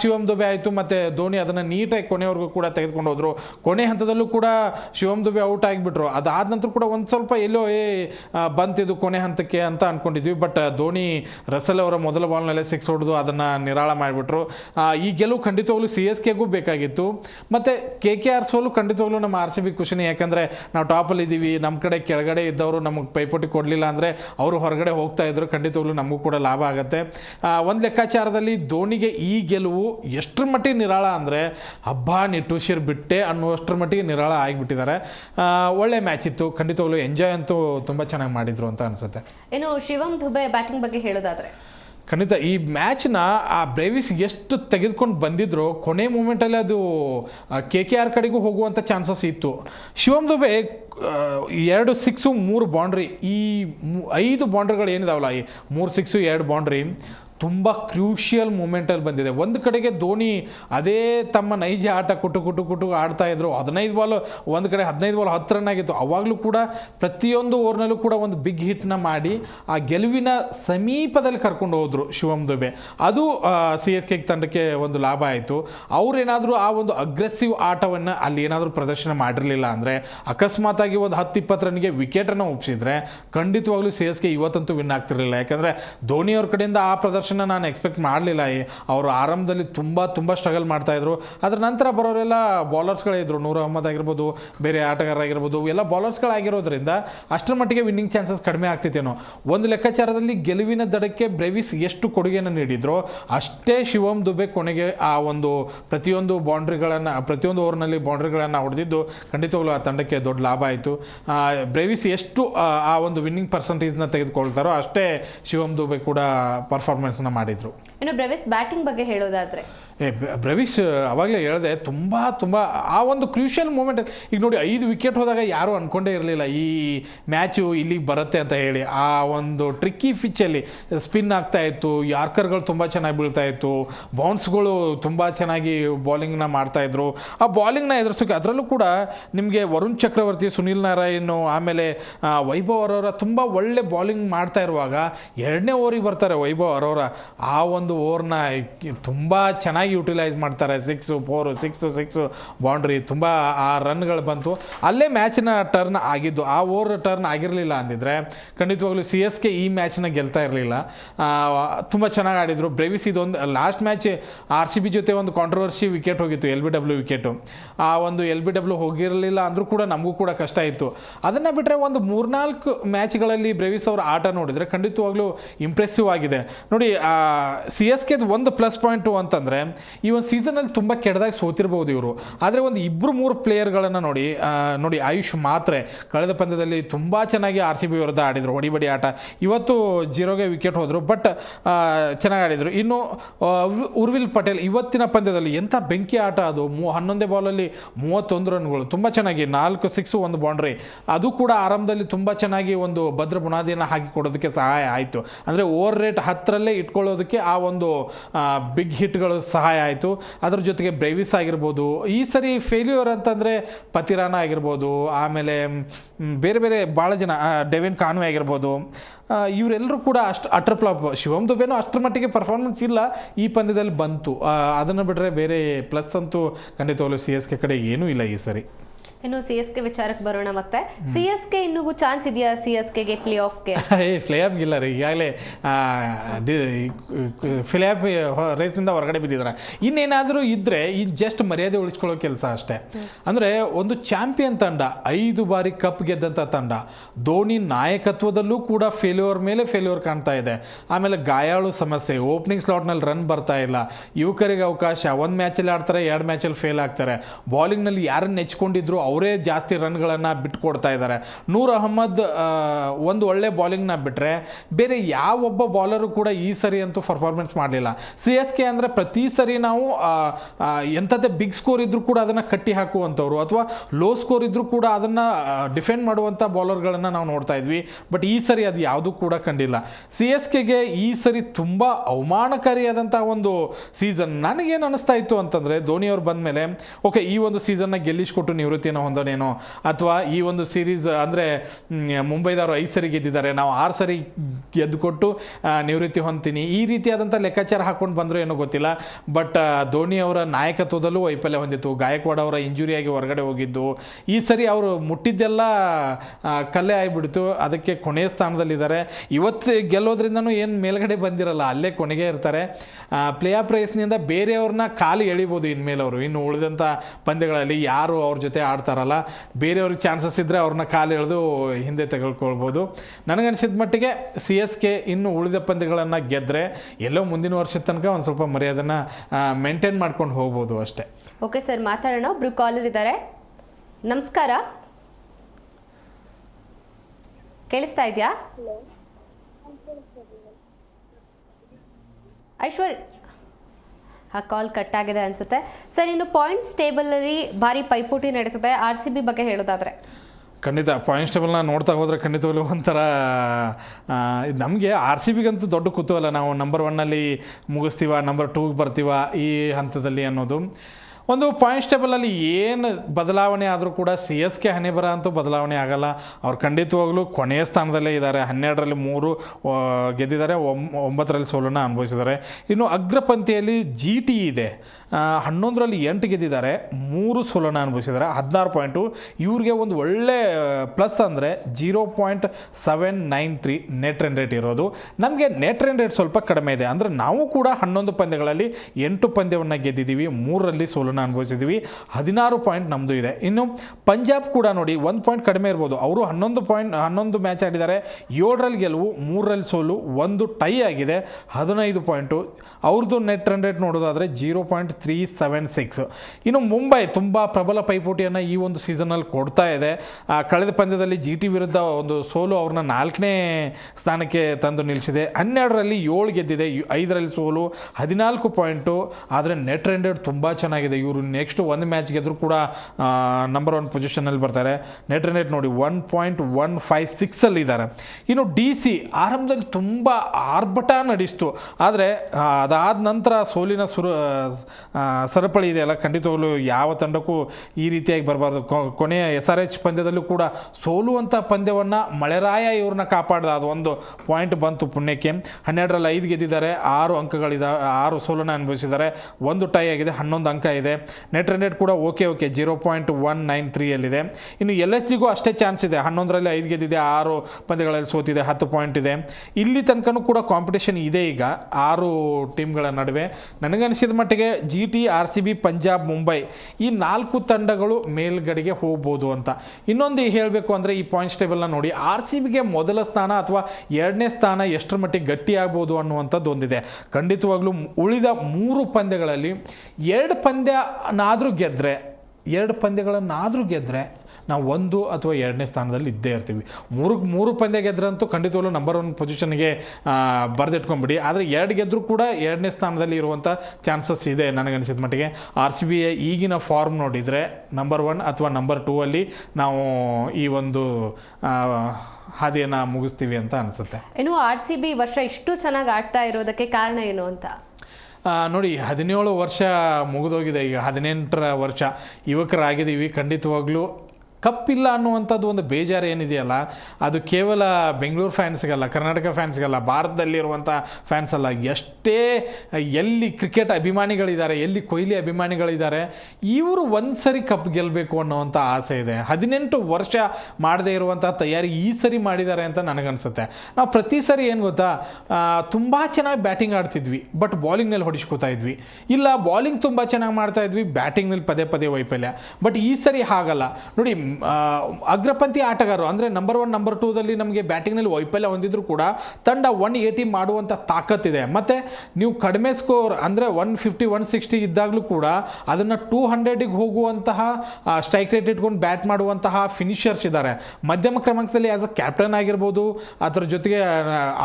ಶಿವಮ್ ದುಬೆ ಆಯಿತು ಮತ್ತು ಧೋನಿ ಅದನ್ನು ನೀಟಾಗಿ ಕೊನೆವರೆಗೂ ಕೂಡ ತೆಗೆದುಕೊಂಡು ಹೋದರು. ಕೊನೆ ಹಂತದಲ್ಲೂ ಕೂಡ ಶಿವಮ್ ದುಬೆ ಔಟ್ ಆಗಿಬಿಟ್ರು. ಅದಾದ ನಂತರ ಕೂಡ ಒಂದು ಸ್ವಲ್ಪ ಎಲ್ಲೋ, ಏ ಬಂತಿದ್ದು ಕೊನೆ ಹಂತಕ್ಕೆ ಅಂತ ಅಂದ್ಕೊಂಡಿದ್ವಿ ಬಟ್ ಧೋನಿ, ರಸಲ್ ಅವರ ಮೊದಲ ಬಾಲ್ನಲ್ಲೇ ಸಿಕ್ಸ್ ಹೊಡೆದು ಅದನ್ನು ನಿರಾಳ ಮಾಡಿಬಿಟ್ರು. ಈ ಗೆಲುವು ಖಂಡಿತವಾಗ್ಲೂ ಸಿ ಎಸ್ ಕೆಗೂ ಬೇಕಾಗಿತ್ತು. ಮತ್ತು ಕೆ ಕೆ ಆರ್ ಸೋಲು ಖಂಡಿತವಾಗ್ಲೂ ನಮ್ಮ ಆರ್ ಸಿ ಬಿ ಖುಷಿನೇ. ಯಾಕಂದರೆ ನಾವು ಟಾಪಲ್ಲಿ ಇದ್ದೀವಿ ನಮ್ಮ ಕಡೆ ಕೆಳಗಡೆ ಇದ್ದವರು ನಮಗೆ ಪೈಪೋಟಿ ಕೊಡಲಿಲ್ಲ ಅಂದರೆ ಅವರು ಹೊರಗಡೆ ಹೋಗ್ತಾ ಇದ್ರು. ಖಂಡಿತವಾಗ್ಲೂ ನಮಗೂ ಕೂಡ ಲಾಭ ಆಗುತ್ತೆ. ಒಂದು ಲೆಕ್ಕಾಚಾರದಲ್ಲಿ ಧೋನಿಗೆ ಈ ಗೆಲುವು ಎಷ್ಟರ ಮಟ್ಟಿಗೆ ನಿರಾಳ ಅಂದರೆ ಹಬ್ಬ ನಿಟ್ಟುಸಿರ್ ಬಿಟ್ಟೆ ಅನ್ನುವಷ್ಟರ ಮಟ್ಟಿಗೆ ನಿರಾಳ ಆಗಿಬಿಟ್ಟಿದ್ದಾರೆ. ಒಳ್ಳೆ ಮ್ಯಾಚ್ ಇತ್ತು. ಖಂಡಿತವಾಗ್ಲೂ ಎಂಜಾಯ್ ಅಂತೂ ತುಂಬ ಚೆನ್ನಾಗಿ ಮಾಡಿದ್ರು ಅಂತ ಅನಿಸುತ್ತೆ.
ಇನ್ನು ಶಿವಂ ದುಬೆ ಬ್ಯಾಟಿಂಗ್ ಬಗ್ಗೆ ಹೇಳೋದಾದ್ರೆ.
ಖಂಡಿತ ಈ ಮ್ಯಾಚ್ನ ಆ ಬ್ರೇವಿಸ್ ಎಷ್ಟು ತೆಗೆದುಕೊಂಡು ಬಂದಿದ್ರು ಕೊನೆ ಮೂಮೆಂಟಲ್ಲಿ ಅದು ಕೆ ಕೆ ಆರ್ ಕಡೆಗೂ ಹೋಗುವಂಥ ಚಾನ್ಸಸ್ ಇತ್ತು. ಶಿವಮ್ ದುಬೆ ಎರಡು ಸಿಕ್ಸು ಮೂರು ಬೌಂಡ್ರಿ ಈ ಐದು ಬೌಂಡ್ರಿಗಳು ಏನಿದಾವಲ್ಲ, ಈ ಮೂರು ಸಿಕ್ಸು ಎರಡು ಬೌಂಡ್ರಿ ತುಂಬ ಕ್ರೂಷಿಯಲ್ ಮೂಮೆಂಟಲ್ಲಿ ಬಂದಿದೆ. ಒಂದು ಕಡೆಗೆ ಧೋನಿ ಅದೇ ತಮ್ಮ ನೈಜ ಆಟ ಕುಟು ಕುಟು ಕುಟು ಆಡ್ತಾ ಇದ್ರು. ಹದಿನೈದು ಬಾಲ್ ಒಂದು ಕಡೆ ಹದಿನೈದು ಬಾಲ್ ಹತ್ತು ರನ್ ಆಗಿತ್ತು. ಅವಾಗಲೂ ಕೂಡ ಪ್ರತಿಯೊಂದು ಓವರ್ನಲ್ಲೂ ಕೂಡ ಒಂದು ಬಿಗ್ ಹಿಟ್ನ ಮಾಡಿ ಆ ಗೆಲುವಿನ ಸಮೀಪದಲ್ಲಿ ಕರ್ಕೊಂಡು ಹೋದರು ಶಿವಮ್ ದುಬೆ. ಅದು ಸಿ ಎಸ್ ಕೆ ತಂಡಕ್ಕೆ ಒಂದು ಲಾಭ ಆಯಿತು. ಅವರೇನಾದರೂ ಆ ಒಂದು ಅಗ್ರೆಸಿವ್ ಆಟವನ್ನು ಅಲ್ಲಿ ಏನಾದರೂ ಪ್ರದರ್ಶನ ಮಾಡಿರಲಿಲ್ಲ ಅಂದರೆ ಅಕಸ್ಮಾತಾಗಿ ಒಂದು ಹತ್ತು ಇಪ್ಪತ್ತು ರನ್ಗೆ ವಿಕೆಟನ್ನು ಒಪ್ಪಿಸಿದ್ರೆ ಖಂಡಿತವಾಗ್ಲೂ ಸಿ ಎಸ್ ಕೆ ಇವತ್ತಂತೂ ವಿನ್ ಆಗ್ತಿರಲಿಲ್ಲ. ಯಾಕಂದರೆ ಧೋನಿ ಅವ್ರ ಕಡೆಯಿಂದ ಆ ಪ್ರದರ್ಶನ ನಾನು ಎಕ್ಸ್ಪೆಕ್ಟ್ ಮಾಡಲಿಲ್ಲ. ಅವರು ಆರಂಭದಲ್ಲಿ ತುಂಬ ತುಂಬ ಸ್ಟ್ರಗಲ್ ಮಾಡ್ತಾಯಿದ್ರು ಅದರ ನಂತರ ಬರೋರೆಲ್ಲ ಬೌಲರ್ಸ್ಗಳೇ ನೂರ ನೂರ್ ಅಹಮದ್ ಆಗಿರ್ಬೋದು ಬೇರೆ ಆಟಗಾರರಾಗಿರ್ಬೋದು ಎಲ್ಲ ಬೌಲರ್ಸ್ಗಳಾಗಿರೋದ್ರಿಂದ ಅಷ್ಟರ ಮಟ್ಟಿಗೆ ವಿನ್ನಿಂಗ್ ಚಾನ್ಸಸ್ ಕಡಿಮೆ ಆಗ್ತಿತ್ತೇನೋ. ಒಂದು ಲೆಕ್ಕಾಚಾರದಲ್ಲಿ ಗೆಲುವಿನ ದಡಕ್ಕೆ ಬ್ರೆವಿಸ್ ಎಷ್ಟು ಕೊಡುಗೆಯನ್ನು ನೀಡಿದ್ರೋ ಅಷ್ಟೇ ಶಿವಮ್ ದುಬೆ ಕೊನೆಗೆ ಆ ಒಂದು ಪ್ರತಿಯೊಂದು ಬೌಂಡ್ರಿಗಳನ್ನು ಪ್ರತಿಯೊಂದು ಓವರ್ನಲ್ಲಿ ಬೌಂಡ್ರಿಗಳನ್ನು ಹೊಡೆದಿದ್ದು ಖಂಡಿತವಾಗ್ಲೂ ಆ ತಂಡಕ್ಕೆ ದೊಡ್ಡ ಲಾಭ ಆಯಿತು. ಬ್ರೆವಿಸ್ ಎಷ್ಟು ಆ, ಒಂದು ವಿನ್ನಿಂಗ್ ಪರ್ಸೆಂಟೇಜ್ನ ತೆಗೆದುಕೊಳ್ತಾರೋ ಅಷ್ಟೇ ಶಿವಮ್ ದುಬೆ ಕೂಡ ಪರ್ಫಾರ್ಮೆನ್ಸ್ನ ಮಾಡಿದರು.
ಇನ್ನು ಬ್ರವಿಸ್ ಬ್ಯಾಟಿಂಗ್ ಬಗ್ಗೆ ಹೇಳೋದಾದ್ರೆ?
ಏ ಬ್ರವೀಸ್ ಅವಾಗಲೇ ಹೇಳಿದೆ, ತುಂಬ ತುಂಬ, ಆ ಒಂದು ಕ್ರೂಷಿಯಲ್ ಮೂಮೆಂಟ್ ಈಗ ನೋಡಿ, ಐದು ವಿಕೆಟ್ ಹೋದಾಗ ಯಾರೂ ಅಂದ್ಕೊಂಡೇ ಇರಲಿಲ್ಲ, ಈ ಮ್ಯಾಚು ಇಲ್ಲಿಗೆ ಬರುತ್ತೆ ಅಂತ ಹೇಳಿ, ಆ ಒಂದು ಟ್ರಿಕ್ಕಿ ಫಿಚ್ಚಲ್ಲಿ ಸ್ಪಿನ್ ಆಗ್ತಾ ಇತ್ತು ಯಾರ್ಕರ್ಗಳು ತುಂಬ ಚೆನ್ನಾಗಿ ಬೀಳ್ತಾ ಇತ್ತು ಬೌನ್ಸ್ಗಳು ತುಂಬ ಚೆನ್ನಾಗಿ ಬೌಲಿಂಗ್ನ ಮಾಡ್ತಾಯಿದ್ರು ಆ ಬಾಲಿಂಗ್ನ ಎದುರಿಸೋಕೆ ಅದರಲ್ಲೂ ಕೂಡ ನಿಮಗೆ ವರುಣ್ ಚಕ್ರವರ್ತಿ, ಸುನಿಲ್ ನಾರಾಯಣ್, ಆಮೇಲೆ ವೈಭವ್ ಅವರವರ ತುಂಬ ಒಳ್ಳೆ ಬೌಲಿಂಗ್ ಮಾಡ್ತಾ ಇರುವಾಗ ಎರಡನೇ ಓವರಿಗೆ ಬರ್ತಾರೆ ವೈಭವ್ ಅರೋರ. ಆ ಒಂದು ಓವರ್ನ ತುಂಬ ಚೆನ್ನಾಗಿ ಯುಟಿಲೈಸ್ ಮಾಡ್ತಾರೆ. Six, four, six six boundary. ತುಂಬ ಆ ರನ್ಗಳು ಬಂತು. ಅಲ್ಲೇ ಮ್ಯಾಚಿನ ಟರ್ನ್ ಆಗಿದ್ದು, ಆ ಓವರ್ ಟರ್ನ್ ಆಗಿರಲಿಲ್ಲ ಅಂದಿದ್ರೆ, ಖಂಡಿತವಾಗ್ಲೂ ಸಿ ಎಸ್ ಕೆ ಈ ಮ್ಯಾಚ್ನ ಗೆಲ್ತಾ ಇರಲಿಲ್ಲ. ತುಂಬ ಚೆನ್ನಾಗಿ ಆಡಿದರು. ಬ್ರೇವಿಸ್ ಇದೊಂದು, last match R C B ಜೊತೆ ಒಂದು ಕಾಂಟ್ರವರ್ಸಿ ವಿಕೆಟ್ ಹೋಗಿತ್ತು, ಎಲ್ ಬಿ ಡಬ್ಲ್ಯೂ ವಿಕೆಟು. ಆ ಒಂದು ಎಲ್ ಬಿ ಡಬ್ಲ್ಯೂ ಹೋಗಿರಲಿಲ್ಲ ಅಂದರೂ ಕೂಡ ನಮಗೂ ಕೂಡ ಕಷ್ಟ ಇತ್ತು. ಅದನ್ನು ಬಿಟ್ಟರೆ ಒಂದು ಮೂರ್ನಾಲ್ಕು ಮ್ಯಾಚ್ಗಳಲ್ಲಿ ಬ್ರೇವಿಸ್ ಅವರ ಆಟ ನೋಡಿದರೆ ಖಂಡಿತವಾಗ್ಲೂ ಇಂಪ್ರೆಸಿವ್ ಆಗಿದೆ. ನೋಡಿ ಸಿ ಎಸ್ ಕೆದು ಒಂದು ಪ್ಲಸ್ ಪಾಯಿಂಟು ಅಂತಂದರೆ, ಈ ಒಂದು ಸೀಸನಲ್ಲಿ ತುಂಬ ಕೆಟ್ಟದಾಗಿ ಸೋತಿರ್ಬೋದು ಇವರು. ಆದರೆ ಒಂದು ಇಬ್ಬರು ಮೂರು ಪ್ಲೇಯರ್ಗಳನ್ನು ನೋಡಿ ನೋಡಿ ಆಯುಷ್ ಮಾತ್ರ ಕಳೆದ ಪಂದ್ಯದಲ್ಲಿ ತುಂಬ ಚೆನ್ನಾಗಿ ಆರ್ ಸಿ ಬಿ ವಿರುದ್ಧ ಆಡಿದರು, ಹೊಡಿಬಡಿ ಆಟ. ಇವತ್ತು ಜೀರೋಗೆ ವಿಕೆಟ್ ಹೋದರು ಬಟ್ ಚೆನ್ನಾಗಿ ಆಡಿದರು. ಇನ್ನು ಉರ್ವಿಲ್ ಪಟೇಲ್ ಇವತ್ತಿನ ಪಂದ್ಯದಲ್ಲಿ ಎಂಥ ಬೆಂಕಿ ಆಟ ಅದು. ಮೂ, ಹನ್ನೊಂದೇ ಬಾಲಲ್ಲಿ ಮೂವತ್ತೊಂದು ರನ್ಗಳು. ತುಂಬ ಚೆನ್ನಾಗಿ, ನಾಲ್ಕು ಸಿಕ್ಸು ಒಂದು ಬೌಂಡ್ರಿ ಅದು ಕೂಡ ಆರಂಭದಲ್ಲಿ ತುಂಬ ಚೆನ್ನಾಗಿ ಒಂದು ಭದ್ರ ಬುನಾದಿಯನ್ನು ಹಾಕಿ ಕೊಡೋದಕ್ಕೆ ಸಹಾಯ ಆಯಿತು. ಅಂದರೆ ಓವರ್ ರೇಟ್ ಹತ್ತರಲ್ಲೇ ಇಟ್ಕೊಳ್ಳೋದಕ್ಕೆ ಆ ಒಂದು ಬಿಗ್ ಹಿಟ್ಗಳು ಸಹಾಯ ಆಯಿತು. ಅದ್ರ ಜೊತೆಗೆ ಬ್ರೇವಿಸ್ ಆಗಿರ್ಬೋದು. ಈ ಸರಿ ಫೇಲ್ಯೂರ್ ಅಂತಂದರೆ ಪತಿರಾನ ಆಗಿರ್ಬೋದು. ಆಮೇಲೆ ಬೇರೆ ಬೇರೆ ಭಾಳ ಜನ ಡೆವಿನ್ ಕಾನ್ವೆ ಆಗಿರ್ಬೋದು. ಇವರೆಲ್ಲರೂ ಕೂಡ ಅಷ್ಟು ಅಟರ್ ಫ್ಲಾಪ್ ಶಿವಮ್ ದುಬೇನೂ ಅಷ್ಟರ ಮಟ್ಟಿಗೆ ಪರ್ಫಾರ್ಮೆನ್ಸ್ ಇಲ್ಲ. ಈ ಪಂದ್ಯದಲ್ಲಿ ಬಂತು. ಅದನ್ನು ಬಿಟ್ಟರೆ ಬೇರೆ ಪ್ಲಸ್ ಅಂತೂ ಖಂಡಿತವಾಗ್ಲೂ ಸಿ ಎಸ್ ಕೆ ಕಡೆ ಏನೂ ಇಲ್ಲ ಈ ಸರಿ.
ಇನ್ನು ಸಿ ಎಸ್ ಕೆ ವಿಚಾರಕ್ಕೆ ಬರೋಣ ಮತ್ತೆ. ಸಿ ಎಸ್ ಕೆ ಇನ್ನೂ ಚಾನ್ಸ್ ಇದೆಯಾ ಸಿ ಎಸ್ ಕೆಗೆ ಪ್ಲೇ ಆಫ್ಗೆ
ಪ್ಲೇ ಆಫ್ ಇಲ್ಲ ರೀ. ಈಗಾಗಲೇ ಫ್ಲೇಆಫ್ ರೇಸ್ನಿಂದ ಹೊರಗಡೆ ಬಿದ್ದಿದ್ದಾರೆ ಇನ್ನೇನಾದರೂ ಇದ್ದರೆ ಇನ್ನು ಜಸ್ಟ್ ಮರ್ಯಾದೆ ಉಳಿಸ್ಕೊಳ್ಳೋ ಕೆಲಸ ಅಷ್ಟೇ. ಅಂದರೆ ಒಂದು ಚಾಂಪಿಯನ್ ತಂಡ, ಐದು ಬಾರಿ ಕಪ್ ಗೆದ್ದಂಥ ತಂಡ, ಧೋನಿ ನಾಯಕತ್ವದಲ್ಲೂ ಕೂಡ ಫೇಲ್ಯೂರ್ ಮೇಲೆ ಫೇಲ್ಯೂರ್ ಕಾಣ್ತಾ ಇದೆ. ಆಮೇಲೆ ಗಾಯಾಳು ಸಮಸ್ಯೆ ಓಪನಿಂಗ್ ಸ್ಲಾಟ್ನಲ್ಲಿ ರನ್ ಬರ್ತಾ ಇಲ್ಲ. ಯುವಕರಿಗೆ ಅವಕಾಶ, ಒಂದು ಮ್ಯಾಚಲ್ಲಿ ಆಡ್ತಾರೆ, ಎರಡು ಮ್ಯಾಚಲ್ಲಿ ಫೇಲ್ ಆಗ್ತಾರೆ. ಬಾಲಿಂಗ್ನಲ್ಲಿ ಯಾರನ್ನು ನೆಚ್ಕೊಂಡಿದ್ರು ಅವರೇ ಜಾಸ್ತಿ ರನ್ಗಳನ್ನು ಬಿಟ್ಕೊಡ್ತಾ ಇದ್ದಾರೆ. ನೂರ್ ಅಹಮದ್ ಒಂದು ಒಳ್ಳೆ ಬಾಲಿಂಗ್ನ ಬಿಟ್ಟರೆ ಬೇರೆ ಯಾವೊಬ್ಬ ಬಾಲರು ಕೂಡ ಈ ಸರಿ ಅಂತೂ ಪರ್ಫಾರ್ಮೆನ್ಸ್ ಮಾಡಲಿಲ್ಲ. ಸಿ ಎಸ್ ಕೆ ಅಂದರೆ ಪ್ರತಿ ಸರಿ ನಾವು ಎಂಥದ್ದೇ ಬಿಗ್ ಸ್ಕೋರ್ ಇದ್ರೂ ಕೂಡ ಅದನ್ನು ಕಟ್ಟಿ ಹಾಕುವಂಥವ್ರು ಅಥವಾ ಲೋ ಸ್ಕೋರ್ ಇದ್ರೂ ಕೂಡ ಅದನ್ನು ಡಿಫೆಂಡ್ ಮಾಡುವಂಥ ಬಾಲರ್ಗಳನ್ನು ನಾವು ನೋಡ್ತಾ ಇದ್ವಿ. ಬಟ್ ಈ ಸರಿ ಅದು ಯಾವುದೂ ಕೂಡ ಕಂಡಿಲ್ಲ. ಸಿ ಎಸ್ ಕೆಗೆ ಈ ಸರಿ ತುಂಬ ಅವಮಾನಕಾರಿಯಾದಂಥ ಒಂದು ಸೀಸನ್ ನನಗೇನು ಅನ್ನಿಸ್ತಾ ಇತ್ತು ಅಂತಂದರೆ ಧೋನಿಯವ್ರು ಬಂದ ಮೇಲೆ ಓಕೆ ಈ ಒಂದು ಸೀಸನ್ನ ಗೆಲ್ಲಿಸ್ಕೊಟ್ಟು ನಿವೃತ್ತಿಯನ್ನು ಹೊಂದೋನೇನೋ ಅಥವಾ ಈ ಒಂದು ಸೀರೀಸ್ ಅಂದರೆ ಮುಂಬೈದವರು ಐದು ಸರಿ ಗೆದ್ದಿದ್ದಾರೆ. ನಾವು ಆರು ಸರಿ ಗೆದ್ದು ಕೊಟ್ಟು ನಿವೃತ್ತಿ ಹೊಂದ್ತೀನಿ. ಈ ರೀತಿಯಾದಂಥ ಲೆಕ್ಕಾಚಾರ ಹಾಕ್ಕೊಂಡು ಬಂದರೂ ಏನೋ ಗೊತ್ತಿಲ್ಲ. ಬಟ್ ಧೋನಿ ಅವರ ನಾಯಕತ್ವದಲ್ಲೂ ವೈಫಲ್ಯ ಹೊಂದಿತ್ತು. ಗಾಯಕ್ವಾಡ್ ಅವರ ಇಂಜುರಿಯಾಗಿ ಹೊರಗಡೆ ಹೋಗಿದ್ದು. ಈ ಸರಿ ಅವರು ಮುಟ್ಟಿದ್ದೆಲ್ಲ ಕಲ್ಲೆ ಆಗಿಬಿಡ್ತು. ಅದಕ್ಕೆ ಕೊನೆಯ ಸ್ಥಾನದಲ್ಲಿದ್ದಾರೆ. ಇವತ್ತು ಗೆಲ್ಲೋದ್ರಿಂದನೂ ಏನು ಮೇಲ್ಗಡೆ ಬಂದಿರಲ್ಲ, ಅಲ್ಲೇ ಕೊನೆಗೆ ಇರ್ತಾರೆ. ಪ್ಲೇ ಆಫ್ ರೇಸ್ನಿಂದ ಬೇರೆಯವ್ರನ್ನ ಕಾಲು ಎಳಿಬೋದು ಇನ್ಮೇಲೆ ಅವರು. ಇನ್ನು ಉಳಿದಂಥ ಪಂದ್ಯಗಳಲ್ಲಿ ಯಾರು ಅವ್ರ ಜೊತೆ ಆಡ್ತಾರಲ್ಲ ಬೇರೆಯವ್ರಿಗೆ ಚಾನ್ಸಸ್ ಇದ್ದರೆ ಅವ್ರನ್ನ ಕಾಲು ಎಳೆದು ಹಿಂದೆ ತೆಗೆದುಕೊಳ್ಬೋದು. ನನಗನ್ಸಿದ ಮಟ್ಟಿಗೆ ಸಿ ಎಸ್ ಕೆ ಇನ್ನು ಉಳಿದ ಪಂದ್ಯಗಳನ್ನು ಗೆದ್ದರೆ ಎಲ್ಲೋ ಮುಂದಿನ ವರ್ಷದ ತನಕ ಒಂದು ಸ್ವಲ್ಪ ಮರ್ಯಾದೆನ ಮೇಂಟೈನ್ ಮಾಡ್ಕೊಂಡು ಹೋಗ್ಬೋದು ಅಷ್ಟೇ.
ಓಕೆ ಸರ್ ಮಾತಾಡೋಣ. ಒಬ್ರು ಕಾಲರ್ ಇದ್ದಾರೆ ನಮಸ್ಕಾರ. ಕೇಳಿಸ್ತಾ ಇದೆಯಾ? ಐಶ್ವರ್ ಆ ಕಾಲ್ ಕಟ್ ಆಗಿದೆ ಅನ್ಸುತ್ತೆ. ಸರ್, ಇನ್ನು ಪಾಯಿಂಟ್ಸ್ ಟೇಬಲಲ್ಲಿ ಭಾರಿ ಪೈಪೋಟಿ ನಡೀತದೆ. ಆರ್ ಸಿ ಬಿ ಬಗ್ಗೆ ಹೇಳೋದಾದ್ರೆ.
ಖಂಡಿತ, ಪಾಯಿಂಟ್ಸ್ ಟೇಬಲ್ನ ನೋಡ್ತಾ ಹೋದರೆ ಖಂಡಿತವಾಗ್ಲೂ ಒಂಥರ ನಮಗೆ ಆರ್ ಸಿ ಬಿಗಂತೂ ದೊಡ್ಡ ಕುತೂಹಲ. ನಾವು ನಂಬರ್ ಒನ್ನಲ್ಲಿ ಮುಗಿಸ್ತೀವ, ನಂಬರ್ ಟೂಗೆ ಬರ್ತೀವ ಈ ಹಂತದಲ್ಲಿ ಅನ್ನೋದು. ಒಂದು ಪಾಯಿಂಟ್ಸ್ ಟೇಬಲಲ್ಲಿ ಏನು ಬದಲಾವಣೆ ಆದರೂ ಕೂಡ ಸಿ ಎಸ್ ಕೆ ಹನಿಬರ ಬರ ಅಂತೂ ಬದಲಾವಣೆ ಆಗಲ್ಲ. ಅವ್ರು ಖಂಡಿತವಾಗ್ಲೂ ಕೊನೆಯ ಸ್ಥಾನದಲ್ಲೇ ಇದ್ದಾರೆ. ಹನ್ನೆರಡರಲ್ಲಿ ಮೂರು ಗೆದ್ದಿದ್ದಾರೆ. ಒಂಬತ್ತರಲ್ಲಿ ಸೋಲನ್ನು ಅನುಭವಿಸಿದ್ದಾರೆ. ಇನ್ನು ಅಗ್ರಪಂಥಿಯಲ್ಲಿ ಜಿ ಟಿ ಇದೆ. ಹನ್ನೊಂದರಲ್ಲಿ ಎಂಟು ಗೆದ್ದಿದ್ದಾರೆ, ಮೂರು ಸೋಲನ್ನು ಅನುಭವಿಸಿದ್ದಾರೆ. ಹದಿನಾರು ಪಾಯಿಂಟು ಇವ್ರಿಗೆ ಒಂದು ಒಳ್ಳೆ ಪ್ಲಸ್ ಅಂದರೆ zero point seven nine three net run rate ಇರೋದು. ನಮಗೆ ನೆಟ್ ರನ್ ರೇಟ್ ಸ್ವಲ್ಪ ಕಡಿಮೆ ಇದೆ. ಅಂದರೆ ನಾವು ಕೂಡ ಹನ್ನೊಂದು ಪಂದ್ಯಗಳಲ್ಲಿ ಎಂಟು ಪಂದ್ಯವನ್ನು ಗೆದ್ದಿದ್ದೀವಿ, ಮೂರರಲ್ಲಿ ಸೋಲನ್ನು ಅನುಭವಿಸಿದ್ದೀವಿ. ಹದಿನಾರು ಪಾಯಿಂಟ್ ನಮ್ಮದು ಇದೆ. ಇನ್ನು ಪಂಜಾಬ್ ಕೂಡ ನೋಡಿ, ಒಂದು ಪಾಯಿಂಟ್ ಕಡಿಮೆ ಇರ್ಬೋದು. ಅವರು ಹನ್ನೊಂದು ಪಾಯಿಂಟ್ ಹನ್ನೊಂದು ಮ್ಯಾಚ್ ಆಡಿದ್ದಾರೆ. ಏಳರಲ್ಲಿ ಗೆಲುವು, ಮೂರರಲ್ಲಿ ಸೋಲು, ಒಂದು ಟೈ ಆಗಿದೆ. ಹದಿನೈದು ಪಾಯಿಂಟು ಅವ್ರದ್ದು ನೆಟ್ ರನ್ ರೇಟ್ ನೋಡೋದಾದರೆ zero point three seven six. ಇನ್ನು ಮುಂಬೈ ತುಂಬ ಪ್ರಬಲ ಪೈಪೋಟಿಯನ್ನು ಈ ಒಂದು ಸೀಸನಲ್ಲಿ ಕೊಡ್ತಾ ಇದೆ. ಕಳೆದ ಪಂದ್ಯದಲ್ಲಿ ಜಿ ಟಿ ವಿರುದ್ಧ ಒಂದು ಸೋಲು ಅವ್ರನ್ನ ನಾಲ್ಕನೇ ಸ್ಥಾನಕ್ಕೆ ತಂದು ನಿಲ್ಲಿಸಿದೆ. ಹನ್ನೆರಡರಲ್ಲಿ ಏಳು ಗೆದ್ದಿದೆ. ಐದರಲ್ಲಿ ಸೋಲು, ಹದಿನಾಲ್ಕು ಪಾಯಿಂಟು. ಆದರೆ ನೆಟ್ ರೆಂಡೆಡ್ ತುಂಬ ಚೆನ್ನಾಗಿದೆ. ಇವರು ನೆಕ್ಸ್ಟ್ ಒಂದು ಮ್ಯಾಚ್ ಗೆದ್ದರೂ ಕೂಡ ನಂಬರ್ ಒನ್ ಪೊಸಿಷನಲ್ಲಿ ಬರ್ತಾರೆ. ನೆಟ್ ರೆಂಡೆಡ್ ನೋಡಿ ಒನ್ ಪಾಯಿಂಟ್ ಒನ್ ಫೈವ್ ಸಿಕ್ಸಲ್ಲಿ ಇದ್ದಾರೆ. ಇನ್ನು ಡಿ ಸಿ ಆರಂಭದಲ್ಲಿ ತುಂಬ ಆರ್ಭಟ ನಡೆಸ್ತು ಆದರೆ ಅದಾದ ನಂತರ ಸೋಲಿನ ಸುರು ಸರಪಳಿ ಇದೆಯಲ್ಲ ಖಂಡಿತವಾಗ್ಲೂ ಯಾವ ತಂಡಕ್ಕೂ ಈ ರೀತಿಯಾಗಿ ಬರಬಾರ್ದು. ಕೊನೆಯ ಎಸ್ ಆರ್ ಎಚ್ ಪಂದ್ಯದಲ್ಲೂ ಕೂಡ ಸೋಲುವಂಥ ಪಂದ್ಯವನ್ನು ಮಳೆರಾಯ ಇವ್ರನ್ನ ಕಾಪಾಡಿದ, ಅದು ಒಂದು ಪಾಯಿಂಟ್ ಬಂತು ಪುಣ್ಯಕ್ಕೆ. ಹನ್ನೆರಡರಲ್ಲಿ ಐದು ಗೆದ್ದಿದ್ದಾರೆ, ಆರು ಅಂಕಗಳಿದ್ದಾವೆ ಆರು ಸೋಲನ್ನು ಅನುಭವಿಸಿದ್ದಾರೆ. ಒಂದು ಟೈ ಆಗಿದೆ, ಹನ್ನೊಂದು ಅಂಕ ಇದೆ. ನೆಟ್ ರನ್ ಕೂಡ okay okay zero point one nine ತ್ರೀಯಲ್ಲಿದೆ ಇನ್ನು ಎಲ್ ಎಸ್ ಸಿಗೂ ಅಷ್ಟೇ ಚಾನ್ಸ್ ಇದೆ. ಹನ್ನೊಂದರಲ್ಲಿ ಐದು ಗೆದ್ದಿದೆ, ಆರು ಪಂದ್ಯಗಳಲ್ಲಿ ಸೋತಿದೆ, ಹತ್ತು ಪಾಯಿಂಟ್ ಇದೆ. ಇಲ್ಲಿ ತನಕನೂ ಕೂಡ ಕಾಂಪಿಟೇಷನ್ ಇದೆ ಈಗ, ಆರು ಟೀಮ್ಗಳ ನಡುವೆ. ನನಗನಿಸಿದ ಮಟ್ಟಿಗೆ G T, R C B, Punjab, Mumbai ಈ ನಾಲ್ಕು ತಂಡಗಳು ಮೇಲ್ಗಡೆಗೆ ಹೋಗ್ಬೋದು ಅಂತ. ಇನ್ನೊಂದು ಹೇಳಬೇಕು ಅಂದರೆ ಈ ಪಾಯಿಂಟ್ಸ್ ಟೇಬಲ್ನ ನೋಡಿ. ಆರ್ ಸಿ ಬಿಗೆ ಮೊದಲ ಸ್ಥಾನ ಅಥವಾ ಎರಡನೇ ಸ್ಥಾನ ಎಷ್ಟರ ಮಟ್ಟಿಗೆ ಗಟ್ಟಿ ಆಗ್ಬೋದು ಅನ್ನುವಂಥದ್ದು ಒಂದಿದೆ. ಖಂಡಿತವಾಗ್ಲೂ ಉಳಿದ ಮೂರು ಪಂದ್ಯಗಳಲ್ಲಿ ಎರಡು ಪಂದ್ಯನಾದರೂ ಗೆದ್ದರೆ ಎರಡು ಪಂದ್ಯಗಳನ್ನಾದರೂ ಗೆದ್ದರೆ ನಾವು ಒಂದು ಅಥವಾ ಎರಡನೇ ಸ್ಥಾನದಲ್ಲಿ ಇದ್ದೇ ಇರ್ತೀವಿ. ಮೂರು ಮೂರು ಪಂದ್ಯ ಗೆದ್ರಂತೂ ಖಂಡಿತವಾಗ್ಲೂ ನಂಬರ್ ಒನ್ ಪೊಸಿಷನ್ಗೆ ಬರೆದಿಟ್ಕೊಂಡ್ಬಿಡಿ. ಆದರೆ ಎರಡು ಗೆದ್ದರೂ ಕೂಡ ಎರಡನೇ ಸ್ಥಾನದಲ್ಲಿ ಇರುವಂಥ ಚಾನ್ಸಸ್ ಇದೆ ನನಗನ್ಸಿದ ಮಟ್ಟಿಗೆ. ಆರ್ ಸಿ ಬಿ ಈಗಿನ ಫಾರ್ಮ್ ನೋಡಿದರೆ ನಂಬರ್ ಒನ್ ಅಥವಾ ನಂಬರ್ ಟೂ ಅಲ್ಲಿ ನಾವು ಈ ಒಂದು ಹಾದಿಯನ್ನು ಮುಗಿಸ್ತೀವಿ ಅಂತ ಅನಿಸುತ್ತೆ.
ಇನ್ನು ಆರ್ ಸಿ ಬಿ ವರ್ಷ ಇಷ್ಟು ಚೆನ್ನಾಗಿ ಆಡ್ತಾ ಇರೋದಕ್ಕೆ ಕಾರಣ ಏನು ಅಂತ?
ನೋಡಿ ಹದಿನೇಳು ವರ್ಷ ಮುಗಿದೋಗಿದೆ. ಈಗ ಹದಿನೆಂಟರ ವರ್ಷ ಯುವಕರಾಗಿದ್ದೀವಿ. ಖಂಡಿತವಾಗ್ಲೂ ಕಪ್ಪಿಲ್ಲ ಅನ್ನುವಂಥದ್ದು ಒಂದು ಬೇಜಾರು ಏನಿದೆಯಲ್ಲ, ಅದು ಕೇವಲ ಬೆಂಗಳೂರು ಫ್ಯಾನ್ಸ್ಗಲ್ಲ ಕರ್ನಾಟಕ ಫ್ಯಾನ್ಸ್ಗಲ್ಲ ಭಾರತದಲ್ಲಿರುವಂಥ ಫ್ಯಾನ್ಸ್ ಅಲ್ಲ, ಎಷ್ಟೇ ಎಲ್ಲಿ ಕ್ರಿಕೆಟ್ ಅಭಿಮಾನಿಗಳಿದ್ದಾರೆ, ಎಲ್ಲಿ ಕೊಹ್ಲಿ ಅಭಿಮಾನಿಗಳಿದ್ದಾರೆ, ಇವರು ಒಂದು ಸರಿ ಕಪ್ ಗೆಲ್ಲಬೇಕು ಅನ್ನೋವಂಥ ಆಸೆ ಇದೆ. ಹದಿನೆಂಟು ವರ್ಷ ಮಾಡದೇ ಇರುವಂಥ ತಯಾರಿ ಈ ಸರಿ ಮಾಡಿದ್ದಾರೆ ಅಂತ ನನಗನ್ಸುತ್ತೆ. ನಾವು ಪ್ರತಿ ಸರಿ ಏನು ಗೊತ್ತಾ ತುಂಬ ಚೆನ್ನಾಗಿ ಬ್ಯಾಟಿಂಗ್ ಆಡ್ತಿದ್ವಿ, ಬಟ್ ಬಾಲಿಂಗ್ನಲ್ಲಿ ಹೊಡಿಸ್ಕೋತಾ ಇದ್ವಿ. ಇಲ್ಲ, ಬಾಲಿಂಗ್ ತುಂಬ ಚೆನ್ನಾಗಿ ಮಾಡ್ತಾ ಇದ್ವಿ ಬ್ಯಾಟಿಂಗ್ನಲ್ಲಿ ಪದೇ ಪದೇ ವೈಫಲ್ಯ. ಬಟ್ ಈ ಸರಿ ಹಾಗಲ್ಲ. ನೋಡಿ ಅಗ್ರಪಂಥಿ ಆಟಗಾರರು, ಅಂದರೆ ನಂಬರ್ ಒನ್ ನಂಬರ್ ಟೂದಲ್ಲಿ ನಮಗೆ ಬ್ಯಾಟಿಂಗ್ನಲ್ಲಿ ವೈಫಲ್ಯ ಹೊಂದಿದ್ರು ಕೂಡ ತಂಡ ಒನ್ ಏಯ್ಟಿ ಮಾಡುವಂಥ ತಾಕತ್ತಿದೆ. ಮತ್ತು ನೀವು ಕಡಿಮೆ ಸ್ಕೋರ್ ಅಂದರೆ ಒನ್ ಫಿಫ್ಟಿ ಒನ್ ಸಿಕ್ಸ್ಟಿ ಇದ್ದಾಗಲೂ ಕೂಡ ಅದನ್ನು ಟೂ ಹಂಡ್ರೆಡಿಗೆ ಹೋಗುವಂತಹ ಸ್ಟ್ರೈಕ್ ರೇಟ್ ಇಟ್ಕೊಂಡು ಬ್ಯಾಟ್ ಮಾಡುವಂತಹ ಫಿನಿಷರ್ಸ್ ಇದ್ದಾರೆ ಮಧ್ಯಮ ಕ್ರಮಾಂಕದಲ್ಲಿ ಆ್ಯಸ್ ಅ ಕ್ಯಾಪ್ಟನ್ ಆಗಿರ್ಬೋದು, ಅದರ ಜೊತೆಗೆ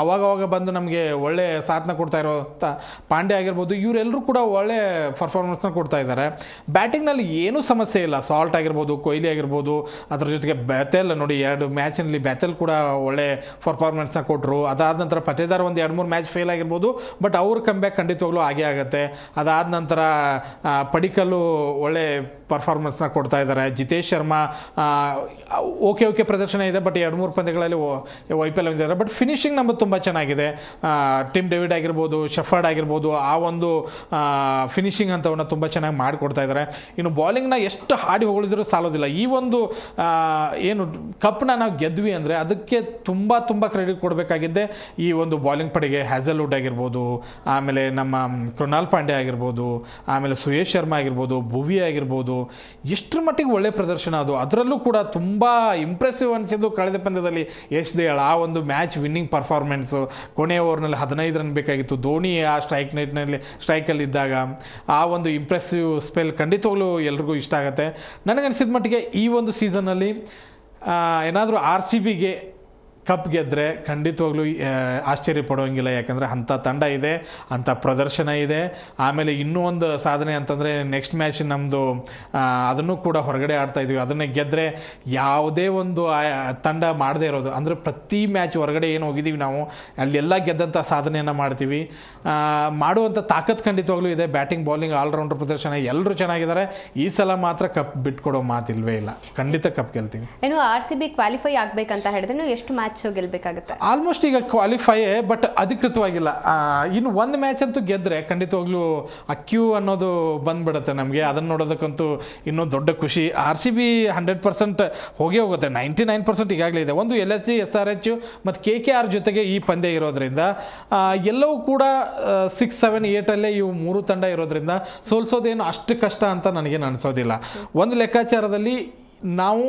ಆವಾಗವಾಗ ಬಂದು ನಮಗೆ ಒಳ್ಳೆ ಸಾಥನ ಕೊಡ್ತಾ ಇರೋಂಥ ಪಾಂಡೆ ಆಗಿರ್ಬೋದು ಇವರೆಲ್ಲರೂ ಕೂಡ ಒಳ್ಳೆ ಪರ್ಫಾರ್ಮೆನ್ಸ್ನ ಕೊಡ್ತಾ ಇದ್ದಾರೆ ಬ್ಯಾಟಿಂಗ್ನಲ್ಲಿ ಏನೂ ಸಮಸ್ಯೆ ಇಲ್ಲ. ಸಾಲ್ಟ್ ಆಗಿರ್ಬೋದು, ಕೊಹ್ಲಿ ಆಗಿರ್ಬೋದು, ಅದರ ಜೊತೆಗೆ ಬ್ಯಾತೆಲ್ ನೋಡಿ ಎರಡು ಮ್ಯಾಚಿನಲ್ಲಿ ಬ್ಯಾತೆಲ್ ಕೂಡ ಒಳ್ಳೆ ಪರ್ಫಾರ್ಮೆನ್ಸ್ನ ಕೊಟ್ಟರು ಅದಾದ ನಂತರ ಪಟೇದಾರ್ ಒಂದು ಎರಡು ಮೂರು ಮ್ಯಾಚ್ ಫೇಲ್ ಆಗಿರ್ಬೋದು ಬಟ್ ಅವ್ರ ಕಂಬ್ಯಾಕ್ ಖಂಡಿತವಾಗ್ಲೂ ಆಗೇ ಆಗುತ್ತೆ. ಅದಾದ ನಂತರ ಪಡಿಕಲ್ಲು ಒಳ್ಳೆ ಪರ್ಫಾರ್ಮೆನ್ಸ್ನ ಕೊಡ್ತಾ ಇದ್ದಾರೆ. ಜಿತೇಶ್ ಶರ್ಮಾ ಓಕೆ ಓಕೆ ಪ್ರದರ್ಶನ ಇದೆ ಬಟ್ ಎರಡು, ಮೂರು ಪಂದ್ಯಗಳಲ್ಲಿ ವೈಫಲ್ಯ ಹೊಂದಿದ್ದಾರೆ ಬಟ್ ಫಿನಿಶಿಂಗ್ ನಮ್ಮದು ತುಂಬ ಚೆನ್ನಾಗಿದೆ. ಟಿಮ್ ಡೇವಿಡ್ ಆಗಿರ್ಬೋದು ಶಫರ್ಡ್ ಆಗಿರ್ಬೋದು, ಆ ಒಂದು ಫಿನಿಶಿಂಗ್ ಅಂತವನ್ನ ತುಂಬ ಚೆನ್ನಾಗಿ ಮಾಡಿಕೊಡ್ತಾ ಇದ್ದಾರೆ. ಇನ್ನು ಬಾಲಿಂಗ್ನ ಎಷ್ಟು ಹಾಡಿ ಹೊಗಳಿದ್ರೂ ಸಾಲೋದಿಲ್ಲ. ಈ ಒಂದು ಏನು ಕಪ್ನ ನಾವು ಗೆದ್ವಿ ಅಂದರೆ ಅದಕ್ಕೆ ತುಂಬ ತುಂಬ ಕ್ರೆಡಿಟ್ ಕೊಡಬೇಕಾಗಿದ್ದೆ. ಈ ಒಂದು ಬಾಲಿಂಗ್ ಪಡೆಗೆ ಹ್ಯಾಸಲ್ವುಡ್ ಆಗಿರ್ಬೋದು, ಆಮೇಲೆ ನಮ್ಮ ಕೃಣಾಲ್ ಪಾಂಡೆ ಆಗಿರ್ಬೋದು, ಆಮೇಲೆ ಸುಯೇಶ್ ಶರ್ಮಾ ಆಗಿರ್ಬೋದು, ಭುವಿ ಆಗಿರ್ಬೋದು ಎಷ್ಟರ ಮಟ್ಟಿಗೆ ಒಳ್ಳೆ ಪ್ರದರ್ಶನ ಅದು. ಅದರಲ್ಲೂ ಕೂಡ ತುಂಬ ಇಂಪ್ರೆಸಿವ್ ಅನಿಸಿದ್ದು ಕಳೆದ ಪಂದ್ಯದಲ್ಲಿ ಯಶ್ ದಯಾಳ್. ಆ ಒಂದು ಮ್ಯಾಚ್ ವಿನ್ನಿಂಗ್ ಪರ್ಫಾರ್ಮೆನ್ಸು ಕೊನೆಯ ಓವರ್ನಲ್ಲಿ ಹದಿನೈದು ರನ್ ಬೇಕಾಗಿತ್ತು. ಧೋನಿ ಆ ಸ್ಟ್ರೈಕ್ ನೈಟ್ನಲ್ಲಿ ಸ್ಟ್ರೈಕಲ್ಲಿ ಇದ್ದಾಗ ಆ ಒಂದು ಇಂಪ್ರೆಸಿವ್ ಸ್ಪೆಲ್ ಖಂಡಿತವಾಗ್ಲೂ ಎಲ್ರಿಗೂ ಇಷ್ಟ ಆಗುತ್ತೆ. ನನಗನ್ಸಿದ ಮಟ್ಟಿಗೆ ಈ ಒಂದು ಸೀಸನಲ್ಲಿ ಏನಾದರೂ ಆರ್ ಸಿ ಬಿಗೆ ಕಪ್ ಗೆದ್ದರೆ ಖಂಡಿತವಾಗ್ಲೂ ಆಶ್ಚರ್ಯ ಪಡೋಂಗಿಲ್ಲ ಯಾಕಂದರೆ ಅಂಥ ತಂಡ ಇದೆ, ಅಂಥ ಪ್ರದರ್ಶನ ಇದೆ. ಆಮೇಲೆ ಇನ್ನೂ ಒಂದು ಸಾಧನೆ ಅಂತಂದರೆ ನೆಕ್ಸ್ಟ್ ಮ್ಯಾಚ್ ನಮ್ಮದು ಅದನ್ನು ಕೂಡ ಹೊರಗಡೆ ಆಡ್ತಾ ಇದೀವಿ. ಅದನ್ನು ಗೆದ್ದರೆ ಯಾವುದೇ ಒಂದು ತಂಡ ಮಾಡದೇ ಇರೋದು. ಅಂದರೆ ಪ್ರತಿ ಮ್ಯಾಚ್ ಹೊರಗಡೆ ಏನು ಹೋಗಿದ್ದೀವಿ ನಾವು, ಅಲ್ಲೆಲ್ಲ ಗೆದ್ದಂಥ ಸಾಧನೆಯನ್ನು ಮಾಡ್ತೀವಿ. ಮಾಡುವಂಥ ತಾಕತ್ ಖಂಡಿತವಾಗ್ಲೂ ಇದೆ. ಬ್ಯಾಟಿಂಗ್, ಬಾಲಿಂಗ್ ಆಲ್ರೌಂಡರ್ ಪ್ರದರ್ಶನ, ಎಲ್ಲರೂ ಚೆನ್ನಾಗಿದ್ದಾರೆ. ಈ ಸಲ ಮಾತ್ರ ಕಪ್ ಬಿಟ್ಕೊಡೋ ಮಾತಿಲ್ವೇ ಇಲ್ಲ. ಖಂಡಿತ ಕಪ್ ಗೆಲ್ತೀವಿ.
ಏನು ಆರ್ ಸಿ ಬಿ ಕ್ವಾಲಿಫೈ ಆಗ್ಬೇಕಂತ ಹೇಳಿದ್ರೆ ಎಷ್ಟು ಮ್ಯಾಚ್ ಗೆಲ್ಬೇಕಾಗುತ್ತೆ.
ಆಲ್ಮೋಸ್ಟ್ ಈಗ ಕ್ವಾಲಿಫೈ ಬಟ್ ಅಧಿಕೃತವಾಗಿಲ್ಲ. ಇನ್ನು ಒಂದು ಮ್ಯಾಚ್ ಅಂತೂ ಗೆದ್ರೆ ಖಂಡಿತವಾಗ್ಲೂ ಆ ಕ್ಯೂ ಅನ್ನೋದು ಬಂದ್ಬಿಡುತ್ತೆ ನಮಗೆ. ಅದನ್ನು ನೋಡೋದಕ್ಕಂತೂ ಇನ್ನೂ ದೊಡ್ಡ ಖುಷಿ. R C B hundred percent ಹೋಗೇ ಹೋಗುತ್ತೆ. ನೈಂಟಿ ನೈನ್ ಪರ್ಸೆಂಟ್ ಈಗಾಗಲೇ ಇದೆ. ಒಂದು L S G S R H ಮತ್ತು ಕೆ ಕೆ ಆರ್ ಜೊತೆಗೆ ಈ ಪಂದ್ಯ ಇರೋದ್ರಿಂದ ಎಲ್ಲವೂ ಕೂಡ ಸಿಕ್ಸ್ ಸೆವೆನ್ ಏಟಲ್ಲೇ ಇವು ಮೂರು ತಂಡ ಇರೋದ್ರಿಂದ ಸೋಲ್ಸೋದೇನು ಅಷ್ಟು ಕಷ್ಟ ಅಂತ ನನಗೇನು ಅನಿಸೋದಿಲ್ಲ. ಒಂದು ಲೆಕ್ಕಾಚಾರದಲ್ಲಿ ನಾವು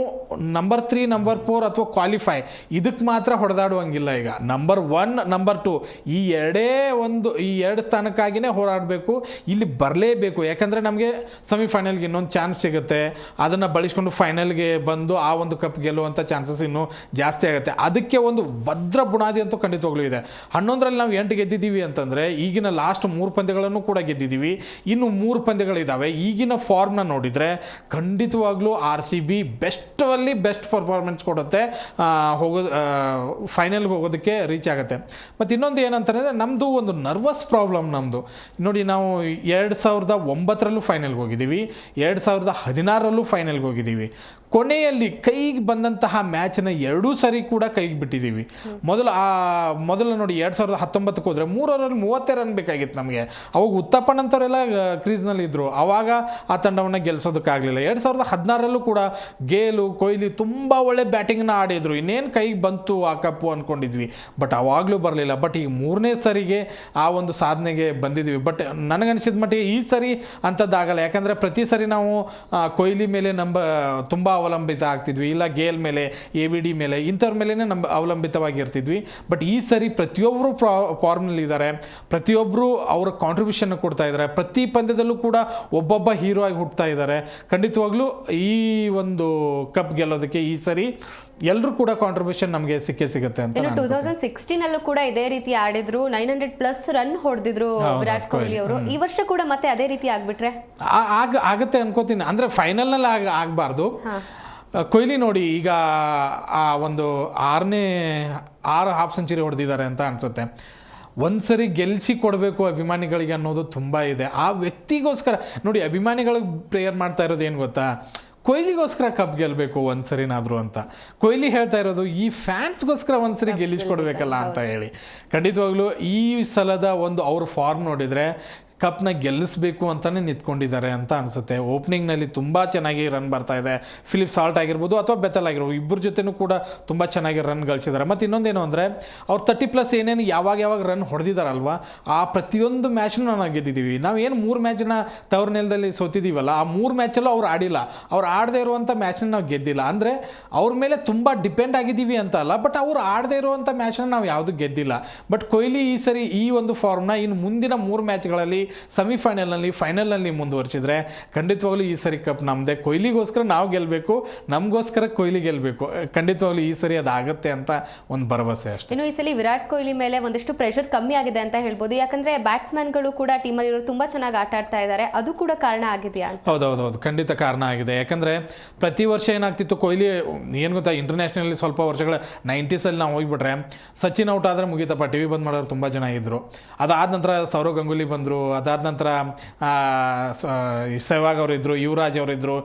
ನಂಬರ್ ತ್ರೀ ನಂಬರ್ ಫೋರ್ ಅಥವಾ ಕ್ವಾಲಿಫೈ ಇದಕ್ಕೆ ಮಾತ್ರ ಹೊಡೆದಾಡುವಂಗಿಲ್ಲ ಈಗ. ನಂಬರ್ ಒನ್ ನಂಬರ್ ಟು ಈ ಎರಡೇ ಒಂದು, ಈ ಎರಡು ಸ್ಥಾನಕ್ಕಾಗಿಯೇ ಹೋರಾಡಬೇಕು, ಇಲ್ಲಿ ಬರಲೇಬೇಕು. ಯಾಕಂದರೆ ನಮಗೆ ಸೆಮಿಫೈನಲ್ಗೆ ಇನ್ನೊಂದು ಚಾನ್ಸ್ ಸಿಗುತ್ತೆ. ಅದನ್ನು ಬಳಸ್ಕೊಂಡು ಫೈನಲ್ಗೆ ಬಂದು ಆ ಒಂದು ಕಪ್ ಗೆಲ್ಲುವಂಥ ಚಾನ್ಸಸ್ ಇನ್ನೂ ಜಾಸ್ತಿ ಆಗುತ್ತೆ. ಅದಕ್ಕೆ ಒಂದು ಭದ್ರ ಬುನಾದಿ ಅಂತೂ ಖಂಡಿತವಾಗ್ಲೂ ಇದೆ. ಹನ್ನೊಂದರಲ್ಲಿ ನಾವು ಎಂಟು ಗೆದ್ದಿದ್ದೀವಿ ಅಂತಂದರೆ, ಈಗಿನ ಲಾಸ್ಟ್ ಮೂರು ಪಂದ್ಯಗಳನ್ನು ಕೂಡ ಗೆದ್ದಿದ್ದೀವಿ. ಇನ್ನು ಮೂರು ಪಂದ್ಯಗಳಿದ್ದಾವೆ ಈಗಿನ ಫಾರ್ಮ್ನ ನೋಡಿದರೆ ಖಂಡಿತವಾಗ್ಲೂ ಆರ್ ಸಿ ಬಿ ಬೆಸ್ಟಲ್ಲಿ ಬೆಸ್ಟ್ ಪರ್ಫಾರ್ಮೆನ್ಸ್ ಕೊಡುತ್ತೆ ಹೋಗೋ ಫೈನಲ್ಗೆ ಹೋಗೋದಕ್ಕೆ ರೀಚ್ ಆಗುತ್ತೆ. ಮತ್ತು ಇನ್ನೊಂದು ಏನಂತಂದರೆ ನಮ್ಮದು ಒಂದು ನರ್ವಸ್ ಪ್ರಾಬ್ಲಮ್ ನಮ್ಮದು ನೋಡಿ ನಾವು ಎರಡು ಸಾವಿರದ ಒಂಬತ್ತರಲ್ಲೂ ಫೈನಲ್ಗೆ ಹೋಗಿದ್ದೀವಿ, ಎರಡು ಸಾವಿರದ ಹದಿನಾರರಲ್ಲೂ ಫೈನಲ್ಗೆ ಹೋಗಿದ್ದೀವಿ. ಕೊನೆಯಲ್ಲಿ ಕೈಗೆ ಬಂದಂತಹ ಮ್ಯಾಚ್ನ ಎರಡೂ ಸರಿ ಕೂಡ ಕೈಗೆ ಬಿಟ್ಟಿದ್ದೀವಿ. ಮೊದಲು ಆ, ಮೊದಲು ನೋಡಿ ಎರಡು ಸಾವಿರದ ಹತ್ತೊಂಬತ್ತಕ್ಕೆ ಹೋದರೆ ಮೂರರಲ್ಲಿ ಮೂವತ್ತೇ ರನ್ ಬೇಕಾಗಿತ್ತು ನಮಗೆ. ಅವಾಗ ಉತ್ತಪ್ಪನಂಥವರೆಲ್ಲ ಕ್ರೀಸ್ನಲ್ಲಿ ಇದ್ದರು ಆವಾಗ ಆ ತಂಡವನ್ನು ಗೆಲ್ಲಿಸೋದಕ್ಕಾಗಲಿಲ್ಲ ಎರಡು ಸಾವಿರದ ಹದಿನಾರರಲ್ಲೂ ಕೂಡ ಗೇಲು, ಕೊಹ್ಲಿ ತುಂಬ ಒಳ್ಳೆ ಬ್ಯಾಟಿಂಗ್ನ ಆಡಿದರು. ಇನ್ನೇನು ಕೈಗೆ ಬಂತು ಆ ಕಪ್ಪು ಅಂದ್ಕೊಂಡಿದ್ವಿ ಬಟ್ ಆವಾಗಲೂ ಬರಲಿಲ್ಲ. ಬಟ್ ಈಗ ಮೂರನೇ ಸರಿಗೆ ಆ ಒಂದು ಸಾಧನೆಗೆ ಬಂದಿದ್ವಿ ಬಟ್ ನನಗನ್ಸಿದ ಮಟ್ಟಿಗೆ ಈ ಸರಿ ಅಂಥದ್ದಾಗಲ್ಲ ಯಾಕಂದರೆ ಪ್ರತಿ ಸರಿ ನಾವು ಕೊಹ್ಲಿ ಮೇಲೆ ನಂಬ, ತುಂಬ ಅವಲಂಬಿತ ಆಗ್ತಿದ್ವಿ, ಇಲ್ಲ ಗೇಲ್ ಮೇಲೆ ಎ ವಿ ಡಿ ಮೇಲೆ, ಇಂಥವ್ರ ಮೇಲೇ ನಮ್ಮ ಅವಲಂಬಿತವಾಗಿರ್ತಿದ್ವಿ. ಬಟ್ ಈ ಸರಿ ಪ್ರತಿಯೊಬ್ಬರು ಫಾರ್ಮ್ನಲ್ಲಿ ಇದ್ದಾರೆ ಪ್ರತಿಯೊಬ್ಬರು ಅವರ ಕಾಂಟ್ರಿಬ್ಯೂಷನ್ ಕೊಡ್ತಾ ಇದ್ದಾರೆ ಪ್ರತಿ ಪಂದ್ಯದಲ್ಲೂ ಕೂಡ ಒಬ್ಬೊಬ್ಬ ಹೀರೋ ಆಗಿ ಹುಟ್ಟುತ್ತಾ ಇದ್ದಾರೆ ಖಂಡಿತವಾಗ್ಲೂ ಈ ಒಂದು ಕಪ್ ಗೆಲ್ಲೋದಕ್ಕೆ ಈ ಸರಿ ಎಲ್ಲರೂ ಕೂಡ ಕಾಂಟ್ರಿಬ್ಯೂಷನ್ ನಮಗೆ ಸಿಕ್ಕೇ ಸಿಗುತ್ತೆ ಅಂತ
ಇನ್ನು
ನಾನು
ಟೂ ತೌಸಂಡ್ ಸಿಕ್ಸ್ಟೀನ್ ಅಲ್ಲೂ ಕೂಡ ಇದೇ ರೀತಿ ಆಡಿದ್ರು. ನೈನ್ ಹಂಡ್ರೆಡ್ ಪ್ಲಸ್ ರನ್ ಹೊಡೆದಿದ್ರು ವಿರಾಟ್ ಕೊಹ್ಲಿ ಅವರು. ಈ ವರ್ಷ ಕೂಡ ಮತ್ತೆ ಅದೇ ರೀತಿ ಆಗ್ಬಿಟ್ರೆ?
ಆ- ಆಗ ಆಗತ್ತೆ ಅನ್ಕೋತೀನಿ. ಫೈನಲ್ನಲ್ಲಿ ಆಗ ಆಗಬಾರ್ದು. ಕೊಹ್ಲಿ ನೋಡಿ ಈಗ ಆ ಒಂದು ಆರನೇ ಆರು ಹಾಫ್ ಸೆಂಚುರಿ ಹೊಡೆದಿದ್ದಾರೆ ಅಂತ ಅನ್ಸುತ್ತೆ. ಒಂದ್ಸರಿ ಗೆಲ್ಸಿ ಕೊಡಬೇಕು ಅಭಿಮಾನಿಗಳಿಗೆ ಅನ್ನೋದು ತುಂಬ ಇದೆ. ಆ ವ್ಯಕ್ತಿಗೋಸ್ಕರ ನೋಡಿ ಅಭಿಮಾನಿಗಳಿಗೆ ಪ್ರೇಯರ್ ಮಾಡ್ತಾ ಇರೋದು ಏನು ಗೊತ್ತಾ? ಕೊಹ್ಲಿಗೋಸ್ಕರ ಕಪ್ ಗೆಲ್ಲಬೇಕು ಒಂದ್ಸರಿನಾದರೂ ಅಂತ. ಕೊಹ್ಲಿ ಹೇಳ್ತಾ ಇರೋದು ಈ ಫ್ಯಾನ್ಸ್ಗೋಸ್ಕರ ಒಂದ್ಸರಿ ಗೆಲ್ಲಿಸ್ಕೊಡ್ಬೇಕಲ್ಲ ಅಂತ ಹೇಳಿ. ಖಂಡಿತವಾಗ್ಲೂ ಈ ಸಲದ ಒಂದು ಅವ್ರ ಫಾರ್ಮ್ ನೋಡಿದರೆ ಕಪ್ನ ಗೆಲ್ಲಿಸಬೇಕು ಅಂತಲೇ ನಿಂತ್ಕೊಂಡಿದ್ದಾರೆ ಅಂತ ಅನಿಸುತ್ತೆ. ಓಪನಿಂಗ್ನಲ್ಲಿ ತುಂಬ ಚೆನ್ನಾಗಿ ರನ್ ಬರ್ತಾ ಇದೆ. ಫಿಲಿಪ್ ಸಾಲ್ಟ್ ಆಗಿರ್ಬೋದು ಅಥವಾ ಬೆತಲ್ ಆಗಿರ್ಬೋದು, ಇಬ್ಬರ ಜೊತೆನೂ ಕೂಡ ತುಂಬ ಚೆನ್ನಾಗಿ ರನ್ ಗಳಿಸಿದ್ದಾರೆ. ಮತ್ತು ಇನ್ನೊಂದೇನು ಅಂದರೆ, ಅವ್ರು ತರ್ಟಿ ಪ್ಲಸ್ ಏನೇನು ಯಾವಾಗ ಯಾವಾಗ ರನ್ ಹೊಡೆದಿದ್ದಾರಲ್ವ ಆ ಪ್ರತಿಯೊಂದು ಮ್ಯಾಚ್ನೂ ನಾವು ಗೆದ್ದಿದ್ದೀವಿ. ನಾವು ಏನು ಮೂರು ಮ್ಯಾಚ್ನ ತವ್ರ ನೆಲದಲ್ಲಿ ಸೋತಿದ್ದೀವಲ್ಲ ಆ ಮೂರು ಮ್ಯಾಚಲ್ಲೂ ಅವ್ರು ಆಡಿಲ್ಲ. ಅವ್ರು ಆಡದೇ ಇರುವಂಥ ಮ್ಯಾಚ್ನ ನಾವು ಗೆದ್ದಿಲ್ಲ. ಅಂದರೆ ಅವ್ರ ಮೇಲೆ ತುಂಬ ಡಿಪೆಂಡ್ ಆಗಿದ್ದೀವಿ ಅಂತ ಅಲ್ಲ, ಬಟ್ ಅವ್ರು ಆಡದೇ ಇರುವಂಥ ಮ್ಯಾಚ್ನ ನಾವು ಯಾವುದು ಗೆದ್ದಿಲ್ಲ. ಬಟ್ ಕೊಹ್ಲಿ ಈ ಸರಿ ಈ ಒಂದು ಫಾರ್ಮ್ನ ಇನ್ನು ಮುಂದಿನ ಮೂರು ಮ್ಯಾಚ್ಗಳಲ್ಲಿ ಸೆಮಿಫೈನಲ್ನಲ್ಲಿ ಫೈನಲ್ನಲ್ಲಿ ಮುಂದುವರಿಸಿದ್ರೆ ಖಂಡಿತವಾಗ್ಲೂ ಈ ಸರಿ ಕಪ್ ನಮ್ಮದೇ ಕೊಹ್ಲಿಗೋಸ್ಕರ ನಾವು ಗೆಲ್ಲಬೇಕು ನಮಗೋಸ್ಕರ ಕೊಹ್ಲಿ ಗೆಲ್ಲಬೇಕು ಖಂಡಿತವಾಗ್ಲೂ ಈ ಸರಿ ಅದಾಗತ್ತೆ ಅಂತ ಒಂದು ಭರವಸೆ ಅಷ್ಟೇ.
ಇನ್ನು ಈ ಸಲ ವಿರಾಟ್ ಕೊಹ್ಲಿ ಮೇಲೆ ಒಂದಿಷ್ಟು ಪ್ರೆಷರ್ ಕಮ್ಮಿ ಆಗಿದೆ ಅಂತ ಹೇಳ್ಬೋದು. ಯಾಕಂದ್ರೆ ಬ್ಯಾಟ್ಸ್ಮನ್ಗಳು ಕೂಡ ಟೀಮಲ್ಲಿ ಇರೋರು ತುಂಬ ಚೆನ್ನಾಗಿ ಆಟ ಆಡ್ತಾ ಇದ್ದಾರೆ ಅದು ಕೂಡ ಕಾರಣ ಆಗಿದೆಯಾ ಅಂತ?
ಹೌದೌದೌದು ಖಂಡಿತ ಕಾರಣ ಆಗಿದೆ. ಯಾಕಂದರೆ ಪ್ರತಿ ವರ್ಷ ಏನಾಗ್ತಿತ್ತು ಕೊಹ್ಲಿ ಏನು ಗೊತ್ತಾ ಇಂಟರ್ನ್ಯಾಷನಲ್ಲಿ ಸ್ವಲ್ಪ ವರ್ಷಗಳ ನೈಂಟೀಸಲ್ಲಿ ನಾವು ಹೋಗಿಬಿಟ್ರೆ ಸಚಿನ್ ಔಟ್ ಆದರೆ ಮುಗಿತಪ್ಪ. ಟಿ ವಿ ಬಂದ್ ಮಾಡೋರು ತುಂಬ ಜನ ಇದ್ದರು ಅದಾದ ನಂತರ ಸೌರವ್ ಗಂಗೂಲಿ ಬಂದರು ಅದಾದ ನಂತರ ಸೆಹ್ವಾಗ್ ಅವರಿದ್ದರು ಯುವರಾಜ್ ಅವರಿದ್ದರು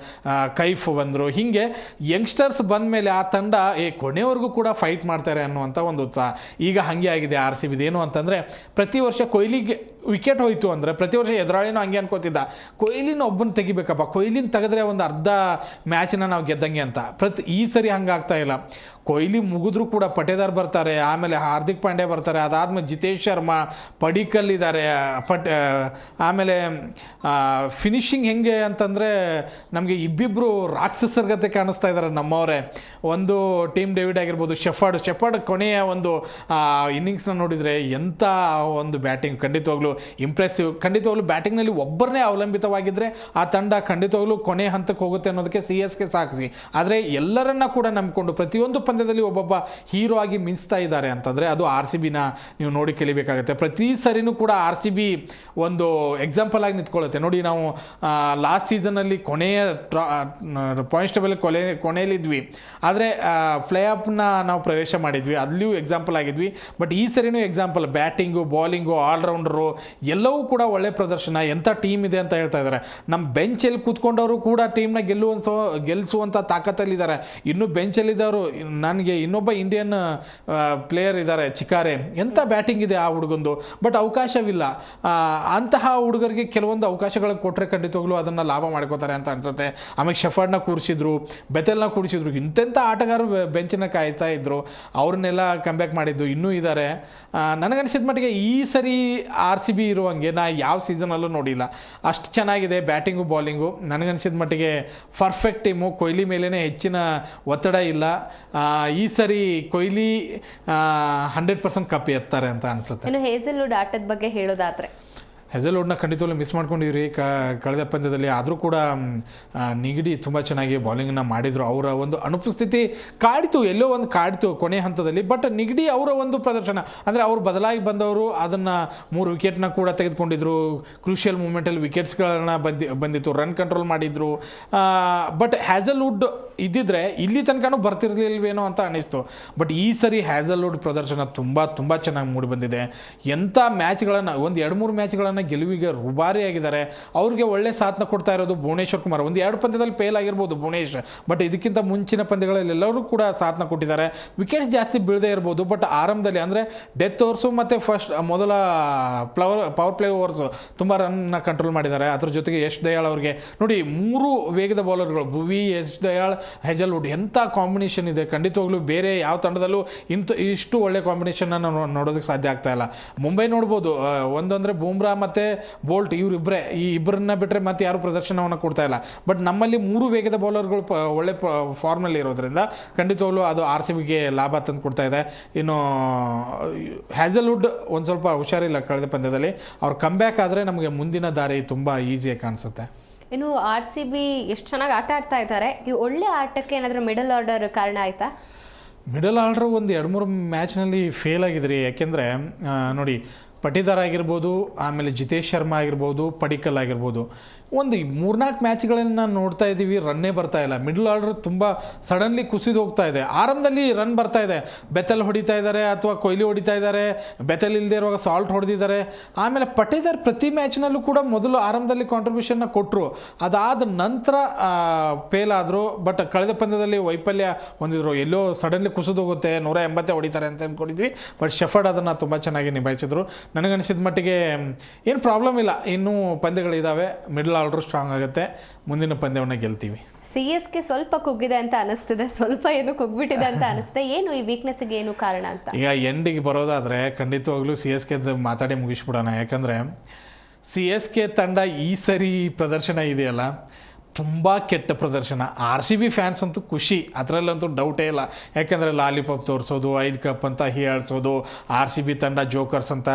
ಕೈಫ್ ಬಂದರು. ಹೀಗೆ ಯಂಗ್ಸ್ಟರ್ಸ್ ಬಂದ ಮೇಲೆ ಆ ತಂಡ, ಏ, ಕೊನೆವರೆಗೂ ಕೂಡ ಫೈಟ್ ಮಾಡ್ತಾರೆ ಅನ್ನುವಂಥ ಒಂದು ಉತ್ಸಾಹ. ಈಗ ಹಾಗೆ ಆಗಿದೆ ಆರ್ ಸಿ ಬಿದೇನು ಅಂತಂದರೆ, ಪ್ರತಿ ವರ್ಷ ಕೊಹ್ಲಿಗೆ ವಿಕೆಟ್ ಹೋಯಿತು ಅಂದರೆ ಪ್ರತಿ ವರ್ಷ ಎದುರಾಳಿನೂ ಹಂಗೆ ಅನ್ಕೋತಿದ್ದ. ಕೊಹ್ಲಿನ ಒಬ್ಬನ ತೆಗಿಬೇಕಪ್ಪ. ಕೊಹ್ಲಿನ ತೆಗೆದ್ರೆ ಒಂದು ಅರ್ಧ ಮ್ಯಾಚನ್ನ ನಾವು ಗೆದ್ದಂಗೆ ಅಂತ. ಪ್ರತಿ ಈ ಸರಿ ಹಂಗಾಗ್ತಾ ಇಲ್ಲ. ಕೊಹ್ಲಿ ಮುಗಿದ್ರೂ ಕೂಡ ಪಟೇದಾರ್ ಬರ್ತಾರೆ, ಆಮೇಲೆ ಹಾರ್ದಿಕ್ ಪಾಂಡ್ಯ ಬರ್ತಾರೆ, ಅದಾದ್ಮೇಲೆ ಜಿತೇಶ್ ಶರ್ಮಾ, ಪಡಿಕಲ್ ಇದ್ದಾರೆ ಪಟ್ ಆಮೇಲೆ ಫಿನಿಶಿಂಗ್ ಹೆಂಗೆ ಅಂತಂದರೆ ನಮಗೆ ಇಬ್ಬಿಬ್ಬರು ರಾಕ್ಷಸರ್ಗತೆ ಕಾಣಿಸ್ತಾ ಇದ್ದಾರೆ ನಮ್ಮವರೇ. ಒಂದು ಟೀಮ್ ಡೇವಿಡ್ ಆಗಿರ್ಬೋದು, ಶೆಫರ್ಡ್. ಶೆಫರ್ಡ್ ಕೊನೆಯ ಒಂದು ಇನ್ನಿಂಗ್ಸ್ನ ನೋಡಿದರೆ ಎಂಥ ಒಂದು ಬ್ಯಾಟಿಂಗ್. ಖಂಡಿತವಾಗ್ಲೂ ಇಂಪ್ರೆಸಿವ್ ಖಂಡಿತವಾಗ್ಲೂ ಬ್ಯಾಟಿಂಗ್ನಲ್ಲಿ ಒಬ್ಬರನ್ನೇ ಅವಲಂಬಿತವಾಗಿದ್ದರೆ ಆ ತಂಡ ಖಂಡಿತವಾಗ್ಲೂ ಕೊನೆ ಹಂತಕ್ಕೆ ಹೋಗುತ್ತೆ ಅನ್ನೋದಕ್ಕೆ ಸಿ ಎಸ್ಗೆ ಸಾಕ್ಷಿ ಆದರೆ ಎಲ್ಲರನ್ನ ಕೂಡ ನಂಬಿಕೊಂಡು ಪ್ರತಿಯೊಂದು ಪಂದ್ಯದಲ್ಲಿ ಒಬ್ಬೊಬ್ಬ ಹೀರೋ ಆಗಿ ಮಿಂಚ್ತಾ ಇದ್ದಾರೆ ಅಂತಂದರೆ ಅದು ಆರ್ ಸಿ ಬಿನ ನೀವು ನೋಡಿ ಕೇಳಬೇಕಾಗುತ್ತೆ. ಪ್ರತಿ ಸರಿನೂ ಕೂಡ ಆರ್ ಸಿ ಬಿ ಒಂದು ಎಕ್ಸಾಂಪಲ್ ಆಗಿ ನಿಂತ್ಕೊಳ್ಳುತ್ತೆ. ನೋಡಿ ನಾವು ಲಾಸ್ಟ್ ಸೀಸನಲ್ಲಿ ಕೊನೆಯ ಟ್ರಾ ಪಾಯಿಂಟ್ಸ್ ಟೇಬಲ್ ಕೊಲೆ ಕೊನೆಯಲ್ಲಿದ್ವಿ ಆದರೆ ಪ್ಲೇ ಆಫ್ನ ನಾವು ಪ್ರವೇಶ ಮಾಡಿದ್ವಿ. ಅಲ್ಲಿಯೂ ಎಕ್ಸಾಂಪಲ್ ಆಗಿದ್ವಿ. ಬಟ್ ಈ ಸರಿನೂ ಎಕ್ಸಾಂಪಲ್ ಬ್ಯಾಟಿಂಗು ಬಾಲಿಂಗು ಆಲ್ರೌಂಡರು ಎಲ್ಲವೂ ಕೂಡ ಒಳ್ಳೆ ಪ್ರದರ್ಶನ. ಎಂಥ ಟೀಮ್ ಇದೆ ಅಂತ ಹೇಳ್ತಾ ಇದ್ದಾರೆ. ನಮ್ಮ ಬೆಂಚಲ್ಲಿ ಕೂತ್ಕೊಂಡವರು ಕೂಡ ಟೀಮ್ನ ಗೆಲ್ಲುವಂಥ ಗೆಲ್ಲಿಸುವಂಥ ತಾಕತ್ತಲ್ಲಿದ್ದಾರೆ. ಇನ್ನು ಬೆಂಚಲ್ಲಿದ್ದವರು ನನಗೆ ಇನ್ನೊಬ್ಬ ಇಂಡಿಯನ್ ಪ್ಲೇಯರ್ ಇದ್ದಾರೆ ಚಿಕಾರೆ ಎಂಥ ಬ್ಯಾಟಿಂಗ್ ಇದೆ ಆ ಹುಡುಗಂದು? ಬಟ್ ಅವಕಾಶವಿಲ್ಲ. ಅಂತಹ ಹುಡುಗರಿಗೆ ಕೆಲವೊಂದು ಅವಕಾಶಗಳು ಕೊಟ್ಟರೆ ಖಂಡಿತವಾಗ್ಲೂ ಅದನ್ನು ಲಾಭ ಮಾಡ್ಕೋತಾರೆ ಅಂತ ಅನ್ಸುತ್ತೆ. ಆಮೇಲೆ ಶೆಫರ್ಡ್ನ ಕೂರಿಸಿದ್ರು ಬೆತೆಲ್ನ ಕೂರಿಸಿದ್ರು ಇಂತೆಂಥ ಆಟಗಾರರು ಬೆಂಚಿನ ಕಾಯ್ತಾ ಇದ್ರು. ಅವ್ರನ್ನೆಲ್ಲ ಕಂಬ್ಯಾಕ್ ಮಾಡಿದ್ದು ಇನ್ನೂ ಇದ್ದಾರೆ. ನನಗನ್ಸಿದ ಮಟ್ಟಿಗೆ ಈ ಸರಿ ಆರ್ ಬಿ ಇರುವಂಗೆ ನಾ ಯಾವ ಸೀಸನಲ್ಲೂ ನೋಡಿಲ್ಲ. ಅಷ್ಟು ಚೆನ್ನಾಗಿದೆ ಬ್ಯಾಟಿಂಗು ಬಾಲಿಂಗು ನನಗನ್ಸಿದ ಮಟ್ಟಿಗೆ ಪರ್ಫೆಕ್ಟ್ ಟೀಮು ಕೊಹ್ಲಿ ಮೇಲೇ ಹೆಚ್ಚಿನ ಒತ್ತಡ ಇಲ್ಲ. ಈ ಸರಿ ಕೊಹ್ಲಿ ಹಂಡ್ರೆಡ್ ಪರ್ಸೆಂಟ್ ಕಪ್ ಎತ್ತಾರೆ ಅಂತ ಅನ್ಸುತ್ತೆ.
ಇನ್ನು ಹೇಸಲ್ವುಡ್ ಆಟದ ಬಗ್ಗೆ ಹೇಳೋದಾದ್ರೆ.
ಹೆಸಲ್ವುಡ್ನ ಖಂಡಿತವಾಗ್ಲೂ ಮಿಸ್ ಮಾಡ್ಕೊಂಡಿವ್ರಿ. ಕಳೆದ ಪಂದ್ಯದಲ್ಲಿ ಆದರೂ ಕೂಡ ನಿಗಡಿ ತುಂಬ ಚೆನ್ನಾಗಿ ಬೌಲಿಂಗನ್ನು ಮಾಡಿದರು. ಅವರ ಒಂದು ಅನುಪಸ್ಥಿತಿ ಕಾಡಿತು, ಎಲ್ಲೋ ಒಂದು ಕಾಡಿತು ಕೊನೆ ಹಂತದಲ್ಲಿ. ಬಟ್ ನಿಗಡಿ ಅವರ ಒಂದು ಪ್ರದರ್ಶನ. ಅಂದರೆ ಅವರು ಬದಲಾಗಿ ಬಂದವರು, ಅದನ್ನು ಮೂರು ವಿಕೆಟ್ನ ಕೂಡ ತೆಗೆದುಕೊಂಡಿದ್ರು. ಕ್ರೂಷಿಯಲ್ ಮೂಮೆಂಟಲ್ಲಿ ವಿಕೆಟ್ಸ್ಗಳನ್ನ ಬಂದಿ, ಬಂದಿತ್ತು. ರನ್ ಕಂಟ್ರೋಲ್ ಮಾಡಿದರು. ಬಟ್ ಹ್ಯಾಸಲ್ವುಡ್ ಇದ್ದಿದ್ರೆ ಇಲ್ಲಿ ತನಕನೂ ಬರ್ತಿರ್ಲಿಲ್ವೇನೋ ಅಂತ ಅನಿಸ್ತು ಬಟ್ ಈ ಸರಿ ಹ್ಯಾಸಲ್ವುಡ್ ಪ್ರದರ್ಶನ ತುಂಬ ತುಂಬ ಚೆನ್ನಾಗಿ ಮೂಡಿಬಂದಿದೆ ಎಂಥ ಮ್ಯಾಚ್ಗಳನ್ನು ಒಂದು ಎರಡು ಮೂರು ಮ್ಯಾಚ್ಗಳನ್ನು ಗೆಲುವಿಗೆ ರುಬಾರಿ ಆಗಿದ್ದಾರೆ. ಅವ್ರಿಗೆ ಒಳ್ಳೆ ಸಾಥ್ನ ಕೊಡ್ತಾ ಇರೋದು ಭುವನೇಶ್ವರ್ ಕುಮಾರ್. ಒಂದು ಎರಡು ಪಂದ್ಯದಲ್ಲಿ ಫೇಲ್ ಆಗಿರ್ಬೋದು ಭುವನೇಶ್ ಬಟ್ ಇದಕ್ಕಿಂತ ಮುಂಚಿನ ಪಂದ್ಯಗಳಲ್ಲಿ ಎಲ್ಲರೂ ಕೂಡ ಸಾಥ್ನ ಕೊಟ್ಟಿದ್ದಾರೆ. ವಿಕೆಟ್ಸ್ ಜಾಸ್ತಿ ಬೀಳದೇ ಇರ್ಬೋದು ಬಟ್ ಆರಂಭದಲ್ಲಿ ಅಂದರೆ ಡೆತ್ ಓವರ್ಸು ಮತ್ತು ಫಸ್ಟ್ ಮೊದಲ ಪ್ಲವರ್ ಪವರ್ ಪ್ಲೇ ಓವರ್ಸು ತುಂಬ ರನ್ನ ಕಂಟ್ರೋಲ್ ಮಾಡಿದ್ದಾರೆ. ಅದ್ರ ಜೊತೆಗೆ ಯಶ್ ದಯಾಳ್ ಅವ್ರಿಗೆ. ನೋಡಿ ಮೂರು ವೇಗದ ಬೌಲರ್ಗಳು ಭುವಿ ಯಶ್ ದಯಾಳ್ ಹೆಜಲ್ವುಡ್ ಎಂಥ ಕಾಂಬಿನೇಷನ್ ಇದೆ. ಖಂಡಿತವಾಗ್ಲೂ ಬೇರೆ ಯಾವ ತಂಡದಲ್ಲೂ ಇಂಥ ಇಷ್ಟು ಒಳ್ಳೆ ಕಾಂಬಿನೇಷನ್ ನೋಡೋದಕ್ಕೆ ಸಾಧ್ಯ ಆಗ್ತಾ ಇಲ್ಲ. ಮುಂಬೈ ನೋಡ್ಬೋದು ಆ, ಒಂದು ಅಂದರೆ ಬೂಮ್ರಾ ಬೋಲ್ಟ್ ಇವರಿಬ್ಬರೇ ಈ ಇಬ್ಬರನ್ನ ಬಿಟ್ಟರೆ ಮತ್ತೆ ಯಾರು ಪ್ರದರ್ಶನವನ್ನು ಕೊಡ್ತಾ ಇಲ್ಲ. ಬಟ್ ನಮ್ಮಲ್ಲಿ ಮೂರು ವೇಗದ ಬೌಲರ್ಗಳು ಪ ಒಳ್ಳೆ ಫಾರ್ಮಲ್ಲಿ ಇರೋದ್ರಿಂದ ಖಂಡಿತವಾಗ್ಲೂ ಅದು ಆರ್ ಸಿ ಬಿಗೆ ಲಾಭ ತಂದು ಕೊಡ್ತಾ ಇದೆ. ಇನ್ನು ಹ್ಯಾಸಲ್ವುಡ್ ಒಂದು ಸ್ವಲ್ಪ ಹುಷಾರಿಲ್ಲ ಕಳೆದ ಪಂದ್ಯದಲ್ಲಿ. ಅವ್ರು ಕಮ್ಬ್ಯಾಕ್ ಆದರೆ ನಮಗೆ ಮುಂದಿನ ದಾರಿ ತುಂಬ ಈಸಿಯಾಗಿ ಕಾಣಿಸುತ್ತೆ.
ಇನ್ನು ಆರ್ ಸಿ ಬಿ ಎಷ್ಟು ಚೆನ್ನಾಗಿ ಆಟ ಆಡ್ತಾ ಇದ್ದಾರೆ. ಈ ಒಳ್ಳೆ ಆಟಕ್ಕೆ ಏನಾದರೂ ಮಿಡಲ್ ಆರ್ಡರ್ ಕಾರಣ ಆಯ್ತಾ?
ಮಿಡಲ್ ಆರ್ಡರ್ ಒಂದು ಎರಡು ಮೂರು ಮ್ಯಾಚ್ನಲ್ಲಿ ಫೇಲ್ ಆಗಿದ್ರಿ. ಯಾಕೆಂದರೆ ನೋಡಿ ಪಟಿದಾರ್ ಆಗಿರ್ಬೋದು ಆಮೇಲೆ ಜಿತೇಶ್ ಶರ್ಮಾ ಆಗಿರ್ಬೋದು ಪಡಿಕಲ್ ಆಗಿರ್ಬೋದು. ಒಂದು ಮೂರ್ನಾಲ್ಕು ಮ್ಯಾಚ್ಗಳನ್ನು ನೋಡ್ತಾ ಇದ್ದೀವಿ ರನ್ನೇ ಬರ್ತಾ ಇಲ್ಲ. ಮಿಡ್ಲ್ ಆರ್ಡರ್ ತುಂಬ ಸಡನ್ಲಿ ಕುಸಿದು ಹೋಗ್ತಾ ಇದೆ. ಆರಂಭದಲ್ಲಿ ರನ್ ಬರ್ತಾ ಇದೆ. ಬೆತ್ತಲ್ ಹೊಡಿತಾ ಇದ್ದಾರೆ ಅಥವಾ ಕೊಹ್ಲಿ ಹೊಡಿತಾ ಇದ್ದಾರೆ, ಬೆತ್ತಲ್ ಇಲ್ಲದೆ ಇರುವಾಗ ಸಾಲ್ಟ್ ಹೊಡೆದಿದ್ದಾರೆ. ಆಮೇಲೆ ಪಟೇದಾರ್ ಪ್ರತಿ ಮ್ಯಾಚ್ನಲ್ಲೂ ಕೂಡ ಮೊದಲು ಆರಂಭದಲ್ಲಿ ಕಾಂಟ್ರಿಬ್ಯೂಷನ್ನ ಕೊಟ್ಟರು ಅದಾದ ನಂತರ ಫೇಲ್ ಆದರು. ಬಟ್ ಕಳೆದ ಪಂದ್ಯದಲ್ಲಿ ವೈಫಲ್ಯ ಹೊಂದಿದ್ರು. ಎಲ್ಲೋ ಸಡನ್ಲಿ ಕುಸಿದು ಹೋಗುತ್ತೆ, ನೂರ ಎಂಬತ್ತೇ ಹೊಡಿತಾರೆ ಅಂತ ಅಂದ್ಕೊಂಡಿದ್ವಿ ಬಟ್ ಶೆಫರ್ಡ್ ಅದನ್ನು ತುಂಬ ಚೆನ್ನಾಗಿ ನಿಭಾಯಿಸಿದ್ರು. ನನಗನಿಸಿದ ಮಟ್ಟಿಗೆ, ಏನು ಪ್ರಾಬ್ಲಮ್ ಇಲ್ಲ. ಇನ್ನೂ ಪಂದ್ಯಗಳಿದ್ದಾವೆ ಮಿಡ್ಲ್ ಆರ್ಡ್ರು ಸ್ಟ್ರಾಂಗ್ ಆಗುತ್ತೆ. ಮುಂದಿನ ಪಂದ್ಯವನ್ನು ಗೆಲ್ತೀವಿ.
ಸಿ ಎಸ್ ಕೆ ಸ್ವಲ್ಪ ಕುಗ್ಗಿದೆ ಅಂತ ಅನಿಸ್ತಿದೆ. ಸ್ವಲ್ಪ ಏನು ಕುಗ್ಬಿಟ್ಟಿದೆ ಅಂತ ಅನಿಸ್ತಿದೆ. ಏನು ಈ ವೀಕ್ನೆಸ್ಗೆ ಏನು ಕಾರಣ ಅಂತ?
ಈಗ ಎಂಡಿಗೆ ಬರೋದಾದರೆ ಖಂಡಿತವಾಗ್ಲೂ ಸಿ ಎಸ್ ಕೆ ಮಾತಾಡಿ ಮುಗಿಸ್ಬಿಡೋಣ. ಯಾಕಂದರೆ ಸಿ ಎಸ್ ಕೆ ತಂಡ ಈ ಸರಿ ಪ್ರದರ್ಶನ ಇದೆಯಲ್ಲ ತುಂಬ ಕೆಟ್ಟ ಪ್ರದರ್ಶನ. ಆರ್ ಸಿ ಬಿ ಫ್ಯಾನ್ಸ್ ಅಂತೂ ಖುಷಿ. ಅದರಲ್ಲಂತೂ ಡೌಟೇ ಇಲ್ಲ. ಯಾಕೆಂದರೆ ಲಾಲಿಪಾಪ್ ತೋರಿಸೋದು, ಐದು ಕಪ್ ಅಂತ ಹೀಯಾಡ್ಸೋದು ಆರ್ ಸಿ ಬಿ ತಂಡ ಜೋಕರ್ಸ್ ಅಂತ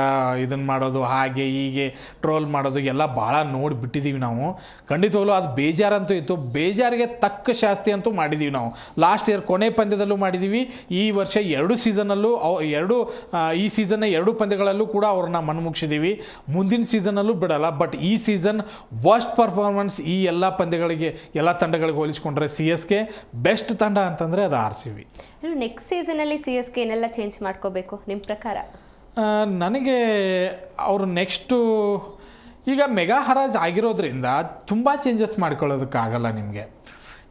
ಇದನ್ನು ಮಾಡೋದು, ಹಾಗೆ ಹೀಗೆ ಟ್ರೋಲ್ ಮಾಡೋದು, ಎಲ್ಲ ಭಾಳ ನೋಡಿ ಬಿಟ್ಟಿದ್ದೀವಿ ನಾವು. ಖಂಡಿತವಾಗ್ಲೂ ಅದು ಬೇಜಾರಂತೂ ಇತ್ತು. ಬೇಜಾರಿಗೆ ತಕ್ಕ ಶಾಸ್ತಿ ಅಂತೂ ಮಾಡಿದ್ದೀವಿ ನಾವು. ಲಾಸ್ಟ್ ಇಯರ್ ಕೊನೆ ಪಂದ್ಯದಲ್ಲೂ ಮಾಡಿದ್ದೀವಿ ಈ ವರ್ಷ ಎರಡು ಸೀಸನಲ್ಲೂ ಎರಡು ಈ ಸೀಸನ್ನ ಎರಡು ಪಂದ್ಯಗಳಲ್ಲೂ ಕೂಡ ಅವ್ರನ್ನ ಮನ್ಮುಗ್ಸಿದ್ದೀವಿ ಮುಂದಿನ ಸೀಸನಲ್ಲೂ ಬಿಡಲ್ಲ ಬಟ್ ಈ ಸೀಸನ್ ವರ್ಸ್ಟ್ ಪರ್ಫಾರ್ಮೆನ್ಸ್ ಈ ಎಲ್ಲ ಪಂದ್ಯಗಳಿಗೆ ಎಲ್ಲ ತಂಡಗಳಿಗೆ ಹೋಲಿಸ್ಕೊಂಡ್ರೆ ಸಿ ಎಸ್ ಕೆ ಬೆಸ್ಟ್ ತಂಡ ಅಂತಂದರೆ ಅದು ಆರ್ ಸಿ ಬಿ.
ಇನ್ನು ನೆಕ್ಸ್ಟ್ ಸೀಸನಲ್ಲಿ ಸಿ ಎಸ್ ಕೆ ಏನೆಲ್ಲ ಚೇಂಜ್ ಮಾಡ್ಕೋಬೇಕು ನಿಮ್ಮ ಪ್ರಕಾರ?
ನನಗೆ ಅವರು ನೆಕ್ಸ್ಟು ಈಗ ಮೆಗಾ ಹರಾಜ್ ಆಗಿರೋದ್ರಿಂದ ತುಂಬ ಚೇಂಜಸ್ ಮಾಡ್ಕೊಳ್ಳೋದಕ್ಕಾಗಲ್ಲ ನಿಮಗೆ.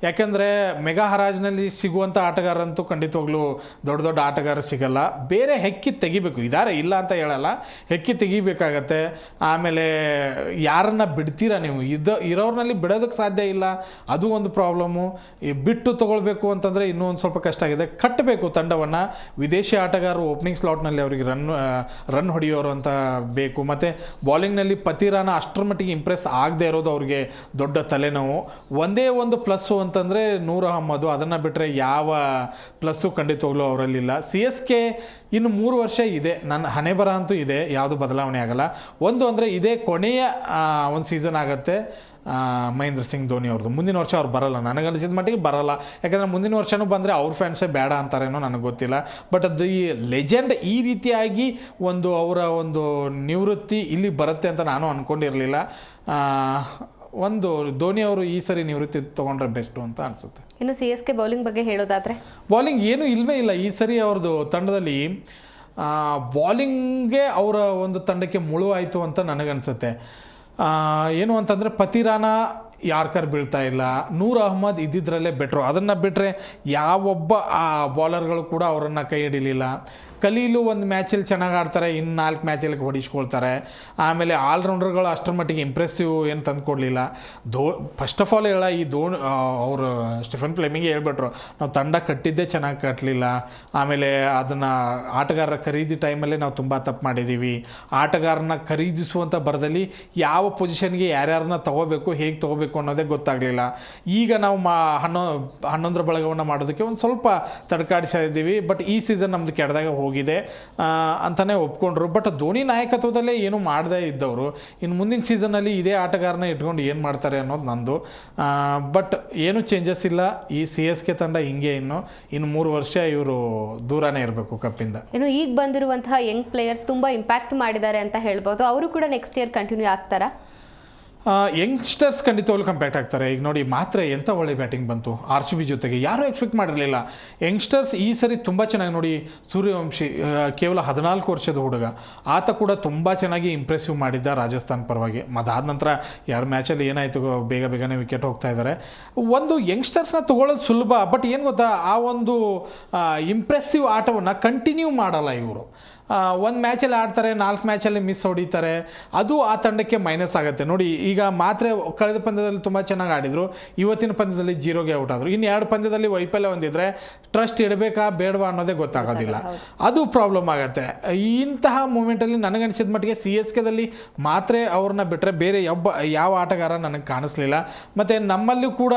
ಯಾಕೆಂದರೆ ಮೆಗಾ ಹರಾಜ್ನಲ್ಲಿ ಸಿಗುವಂಥ ಆಟಗಾರಂತೂ ಖಂಡಿತವಾಗ್ಲೂ ದೊಡ್ಡ ದೊಡ್ಡ ಆಟಗಾರ ಸಿಗಲ್ಲ. ಬೇರೆ ಹೆಕ್ಕಿ ತೆಗಿಬೇಕು. ಇದಾರೆ ಇಲ್ಲ ಅಂತ ಹೇಳಲ್ಲ. ಹೆಕ್ಕಿ ತೆಗಿಬೇಕಾಗತ್ತೆ. ಆಮೇಲೆ ಯಾರನ್ನ ಬಿಡ್ತೀರಾ ನೀವು? ಇದ್ದ ಇರೋರ್ನಲ್ಲಿ ಬಿಡೋದಕ್ಕೆ ಸಾಧ್ಯ ಇಲ್ಲ. ಅದು ಒಂದು ಪ್ರಾಬ್ಲಮ್ಮು ಬಿಟ್ಟು ತೊಗೊಳ್ಬೇಕು ಅಂತಂದರೆ ಇನ್ನೂ ಒಂದು ಸ್ವಲ್ಪ ಕಷ್ಟ ಆಗಿದೆ. ಕಟ್ಟಬೇಕು ತಂಡವನ್ನು. ವಿದೇಶಿ ಆಟಗಾರರು ಓಪನಿಂಗ್ ಸ್ಲಾಟ್ನಲ್ಲಿ ಅವರಿಗೆ ರನ್ ರನ್ ಹೊಡೆಯೋರು ಅಂತ ಬೇಕು. ಮತ್ತು ಬಾಲಿಂಗ್ನಲ್ಲಿ ಪತಿರಾನ ಅಷ್ಟರ ಮಟ್ಟಿಗೆ ಇಂಪ್ರೆಸ್ ಆಗದೆ ಇರೋದು ಅವ್ರಿಗೆ ದೊಡ್ಡ ತಲೆನೋವು. ಒಂದೇ ಒಂದು ಪ್ಲಸ್ಸು ಅಂತಂದರೆ ನೂರ ಅಹಮ್ಮದು ಅದನ್ನು ಬಿಟ್ಟರೆ ಯಾವ ಪ್ಲಸ್ಸು ಖಂಡಿತವಾಗ್ಲೂ ಅವರಲ್ಲಿಲ್ಲ. ಸಿ ಎಸ್ ಕೆ ಇನ್ನು ಮೂರು ವರ್ಷ ಇದೆ. ನನ್ನ ಹಣೆ ಬರ ಅಂತೂ ಇದೆ, ಯಾವುದು ಬದಲಾವಣೆ ಆಗಲ್ಲ. ಒಂದು ಅಂದರೆ ಇದೇ ಕೊನೆಯ ಒಂದು ಸೀಸನ್ ಆಗುತ್ತೆ ಮಹೇಂದ್ರ ಸಿಂಗ್ ಧೋನಿ ಅವ್ರದ್ದು ಮುಂದಿನ ವರ್ಷ ಅವ್ರು ಬರಲ್ಲ. ನನಗನ್ಸಿದ ಮಟ್ಟಿಗೆ ಬರಲ್ಲ. ಯಾಕಂದರೆ ಮುಂದಿನ ವರ್ಷವೂ ಬಂದರೆ ಅವ್ರ ಫ್ಯಾನ್ಸೇ ಬೇಡ ಅಂತಾರೇನೋ ನನಗೆ ಗೊತ್ತಿಲ್ಲ. ಬಟ್ ಅದು ಈ ಲೆಜೆಂಡ್ ಈ ರೀತಿಯಾಗಿ ಒಂದು ಅವರ ಒಂದು ನಿವೃತ್ತಿ ಇಲ್ಲಿ ಬರುತ್ತೆ ಅಂತ ನಾನು ಅಂದ್ಕೊಂಡಿರಲಿಲ್ಲ ಒಂದು ಧೋನಿ ಅವರು ಈ ಸರಿ ನಿವೃತ್ತಿ ತಗೊಂಡ್ರೆ ಬೆಸ್ಟು ಅಂತ ಅನ್ಸುತ್ತೆ.
ಇನ್ನು ಸಿ ಎಸ್ ಕೆ ಬೌಲಿಂಗ್ ಬಗ್ಗೆ ಹೇಳೋದಾದ್ರೆ?
ಬೌಲಿಂಗ್ ಏನೂ ಇಲ್ಲವೇ ಇಲ್ಲ. ಈ ಸರಿ ಅವ್ರದ್ದು ತಂಡದಲ್ಲಿ ಬಾಲಿಂಗ್ಗೆ ಅವರ ಒಂದು ತಂಡಕ್ಕೆ ಮುಳುವಾಯಿತು ಅಂತ ನನಗನ್ಸುತ್ತೆ. ಆ, ಏನು ಅಂತಂದರೆ ಪತಿರಾನ ಯಾರ್ಕರ್ ಬೀಳ್ತಾ ಇಲ್ಲ. ನೂರ್ ಅಹ್ಮದ್ ಇದ್ದಿದ್ರಲ್ಲೇ ಬೆಟ್ರು ಅದನ್ನು ಬಿಟ್ಟರೆ ಯಾವೊಬ್ಬ ಆ ಬಾಲರ್ಗಳು ಕೂಡ ಅವರನ್ನು ಕೈ ಹಿಡಿಲಿಲ್ಲ. ಕಲೀಲು ಒಂದು ಮ್ಯಾಚಲ್ಲಿ ಚೆನ್ನಾಗಿ ಆಡ್ತಾರೆ ಇನ್ನು ನಾಲ್ಕು ಮ್ಯಾಚಲ್ಲಿ ಹೊಡಿಸ್ಕೊಳ್ತಾರೆ. ಆಮೇಲೆ ಆಲ್ರೌಂಡರ್ಗಳು ಅಷ್ಟರ ಮಟ್ಟಿಗೆ ಇಂಪ್ರೆಸಿವ್ ಏನು ತಂದು ಕೊಡಲಿಲ್ಲ. ದೋ ಫಸ್ಟ್ ಆಫ್ ಆಲ್ ಹೇಳ, ಈ ದೋಣಿ ಅವರು, ಸ್ಟಿಫನ್ ಫ್ಲೆಮಿಂಗ್ ಹೇಳ್ಬಿಟ್ರು, ನಾವು ತಂಡ ಕಟ್ಟಿದ್ದೇ ಚೆನ್ನಾಗಿ ಕಟ್ಟಲಿಲ್ಲ ಆಮೇಲೆ ಅದನ್ನು ಆಟಗಾರರ ಖರೀದಿ ಟೈಮಲ್ಲೇ ನಾವು ತುಂಬ ತಪ್ಪು ಮಾಡಿದ್ದೀವಿ ಆಟಗಾರನ ಖರೀದಿಸುವಂಥ ಬರದಲ್ಲಿ ಯಾವ ಪೊಸಿಷನ್ಗೆ ಯಾರ್ಯಾರನ್ನ ತಗೋಬೇಕು, ಹೇಗೆ ತಗೋಬೇಕು ಅನ್ನೋದೇ ಗೊತ್ತಾಗಲಿಲ್ಲ. ಈಗ ನಾವು ಮಾ, ಹನ್ನೊ, ಹನ್ನೊಂದರ ಬಳಗವನ್ನು ಮಾಡೋದಕ್ಕೆ ಒಂದು ಸ್ವಲ್ಪ ತಡ್ಕಾಡಿಸಿದ್ದೀವಿ ಬಟ್ ಈ ಸೀಸನ್ ನಮ್ದು ಕೆಡ್ದಾಗ ಹೋಗಿದೆ ಅಂತಲೇ ಒಪ್ಕೊಂಡ್ರು. ಬಟ್ ಧೋನಿ ನಾಯಕತ್ವದಲ್ಲೇ ಏನು ಮಾಡದೇ ಇದ್ದವರು. ಇನ್ನು ಮುಂದಿನ ಸೀಸನಲ್ಲಿ ಇದೇ ಆಟಗಾರನ ಇಟ್ಕೊಂಡು ಏನು ಮಾಡ್ತಾರೆ ಅನ್ನೋದು ನಂದು. ಬಟ್ ಏನು ಚೇಂಜಸ್ ಇಲ್ಲ. ಈ ಸಿ ಎಸ್ ಕೆ ತಂಡ ಹಿಂಗೆ ಇನ್ನು ಇನ್ನು ಮೂರು ವರ್ಷ ಇವರು ದೂರನೇ ಇರಬೇಕು ಕಪ್ಪಿಂದ
ಇನ್ನು ಈಗ ಬಂದಿರುವಂತಹ ಯಂಗ್ ಪ್ಲೇಯರ್ಸ್ ತುಂಬ ಇಂಪ್ಯಾಕ್ಟ್ ಮಾಡಿದ್ದಾರೆ ಅಂತ ಹೇಳ್ಬೋದು. ಅವರು ಕೂಡ ನೆಕ್ಸ್ಟ್ ಇಯರ್ ಕಂಟಿನ್ಯೂ ಆಗ್ತಾರಾ?
ಯಂಗ್ಸ್ಟರ್ಸ್ ಖಂಡಿತವಾಗ್ಲೂ ಕಂಪ್ಯಾಕ್ಟ್ ಆಗ್ತಾರೆ. ಈಗ ನೋಡಿ, ಮಾತ್ರ ಎಂಥ ಒಳ್ಳೆ ಬ್ಯಾಟಿಂಗ್ ಬಂತು? ಆರ್ ಸಿ ಬಿ ಜೊತೆಗೆ ಯಾರೂ ಎಕ್ಸ್ಪೆಕ್ಟ್ ಮಾಡಿರಲಿಲ್ಲ. ಯಂಗ್ಸ್ಟರ್ಸ್ ಈ ಸರಿ ತುಂಬ ಚೆನ್ನಾಗಿ ನೋಡಿ, ಸೂರ್ಯವಂಶಿ ಕೇವಲ ಹದಿನಾಲ್ಕು ವರ್ಷದ ಹುಡುಗ. ಆತ ಕೂಡ ತುಂಬ ಚೆನ್ನಾಗಿ ಇಂಪ್ರೆಸಿವ್ ಮಾಡಿದ್ದ ರಾಜಸ್ಥಾನ್ ಪರವಾಗಿ. ಅದಾದ ನಂತರ ಎರಡು ಮ್ಯಾಚಲ್ಲಿ ಏನಾಯಿತು, ಬೇಗ ಬೇಗನೆ ವಿಕೆಟ್ ಹೋಗ್ತಾ ಇದ್ದಾರೆ ಒಂದು ಯಂಗ್ಸ್ಟರ್ಸ್ನ ತೊಗೊಳ್ಳೋದು ಸುಲಭ ಬಟ್ ಏನು ಗೊತ್ತಾ? ಆ ಒಂದು ಇಂಪ್ರೆಸಿವ್ ಆಟವನ್ನು ಕಂಟಿನ್ಯೂ ಮಾಡಲ್ಲ ಇವರು. ಒಂದು ಮ್ಯಾಚಲ್ಲಿ ಆಡ್ತಾರೆ ನಾಲ್ಕು ಮ್ಯಾಚಲ್ಲಿ ಮಿಸ್ ಹೊಡಿತಾರೆ. ಅದು ಆ ತಂಡಕ್ಕೆ ಮೈನಸ್ ಆಗುತ್ತೆ. ನೋಡಿ ಈಗ ಮಾತ್ರ ಕಳೆದ ಪಂದ್ಯದಲ್ಲಿ ತುಂಬ ಚೆನ್ನಾಗಿ ಆಡಿದರು. ಇವತ್ತಿನ ಪಂದ್ಯದಲ್ಲಿ ಜೀರೋಗೆ ಔಟ್ ಆದರು. ಇನ್ನು ಎರಡು ಪಂದ್ಯದಲ್ಲಿ ವೈಫಲ್ಯ ಹೊಂದಿದ್ರೆ ಟ್ರಸ್ಟ್ ಇಡಬೇಕಾ ಬೇಡವಾ ಅನ್ನೋದೇ ಗೊತ್ತಾಗೋದಿಲ್ಲ. ಅದು ಪ್ರಾಬ್ಲಮ್ ಆಗುತ್ತೆ. ಇಂತಹ ಮೂಮೆಂಟಲ್ಲಿ ನನಗನ್ಸಿದ ಮಟ್ಟಿಗೆ ಸಿ ಎಸ್ ಕೆದಲ್ಲಿ ಮಾತ್ರ ಅವ್ರನ್ನ ಬಿಟ್ಟರೆ ಬೇರೆ ಯಾವ ಯಾವ ಆಟಗಾರ ನನಗೆ ಕಾಣಿಸ್ಲಿಲ್ಲ. ಮತ್ತು ನಮ್ಮಲ್ಲಿ ಕೂಡ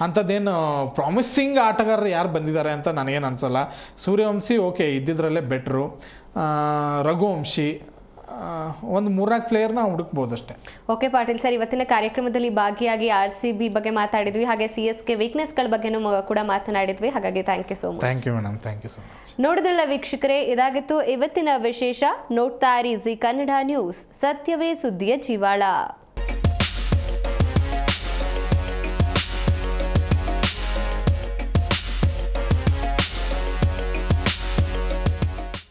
ಅಂಥದ್ದೇನು ಪ್ರಾಮಿಸಿಂಗ್ ಆಟಗಾರರು ಯಾರು ಬಂದಿದ್ದಾರೆ ಅಂತ ನನಗೇನು ಅನಿಸಲ್ಲ. ಸೂರ್ಯವಂಶಿ ಓಕೆ ಇದ್ದಿದ್ರಲ್ಲೇ ಬೆಟ್ರು ರಘುವಂಶಿ ಒಂದು ಮೂರ್ನಾಲ್ಕು ಪ್ಲೇಯರ್ನ ಹುಡುಕ್ಬೋದು ಅಷ್ಟೇ.
ಓಕೆ ಪಾಟೀಲ್ ಸರ್ ಇವತ್ತಿನ ಕಾರ್ಯಕ್ರಮದಲ್ಲಿ ಭಾಗಿಯಾಗಿ ಆರ್ ಸಿ ಬಿ ಬಗ್ಗೆ ಮಾತಾಡಿದ್ವಿ ಹಾಗೆ ಸಿ ಎಸ್ ಕೆ ವೀಕ್ನೆಸ್ಗಳ ಬಗ್ಗೆನೂ ಕೂಡ ಮಾತನಾಡಿದ್ವಿ ಹಾಗಾಗಿ thank you so much
thank you madam thank you so much
ನೋಡಿದ್ರಲ್ಲ ವೀಕ್ಷಕರೇ ಇದಾಗಿತ್ತು ಇವತ್ತಿನ ವಿಶೇಷ ನೋಡ್ತಾ ಇರಿ ಜಿ ಕನ್ನಡ ನ್ಯೂಸ್ ಸತ್ಯವೇ ಸುದ್ದಿಯ ಜೀವಾಳ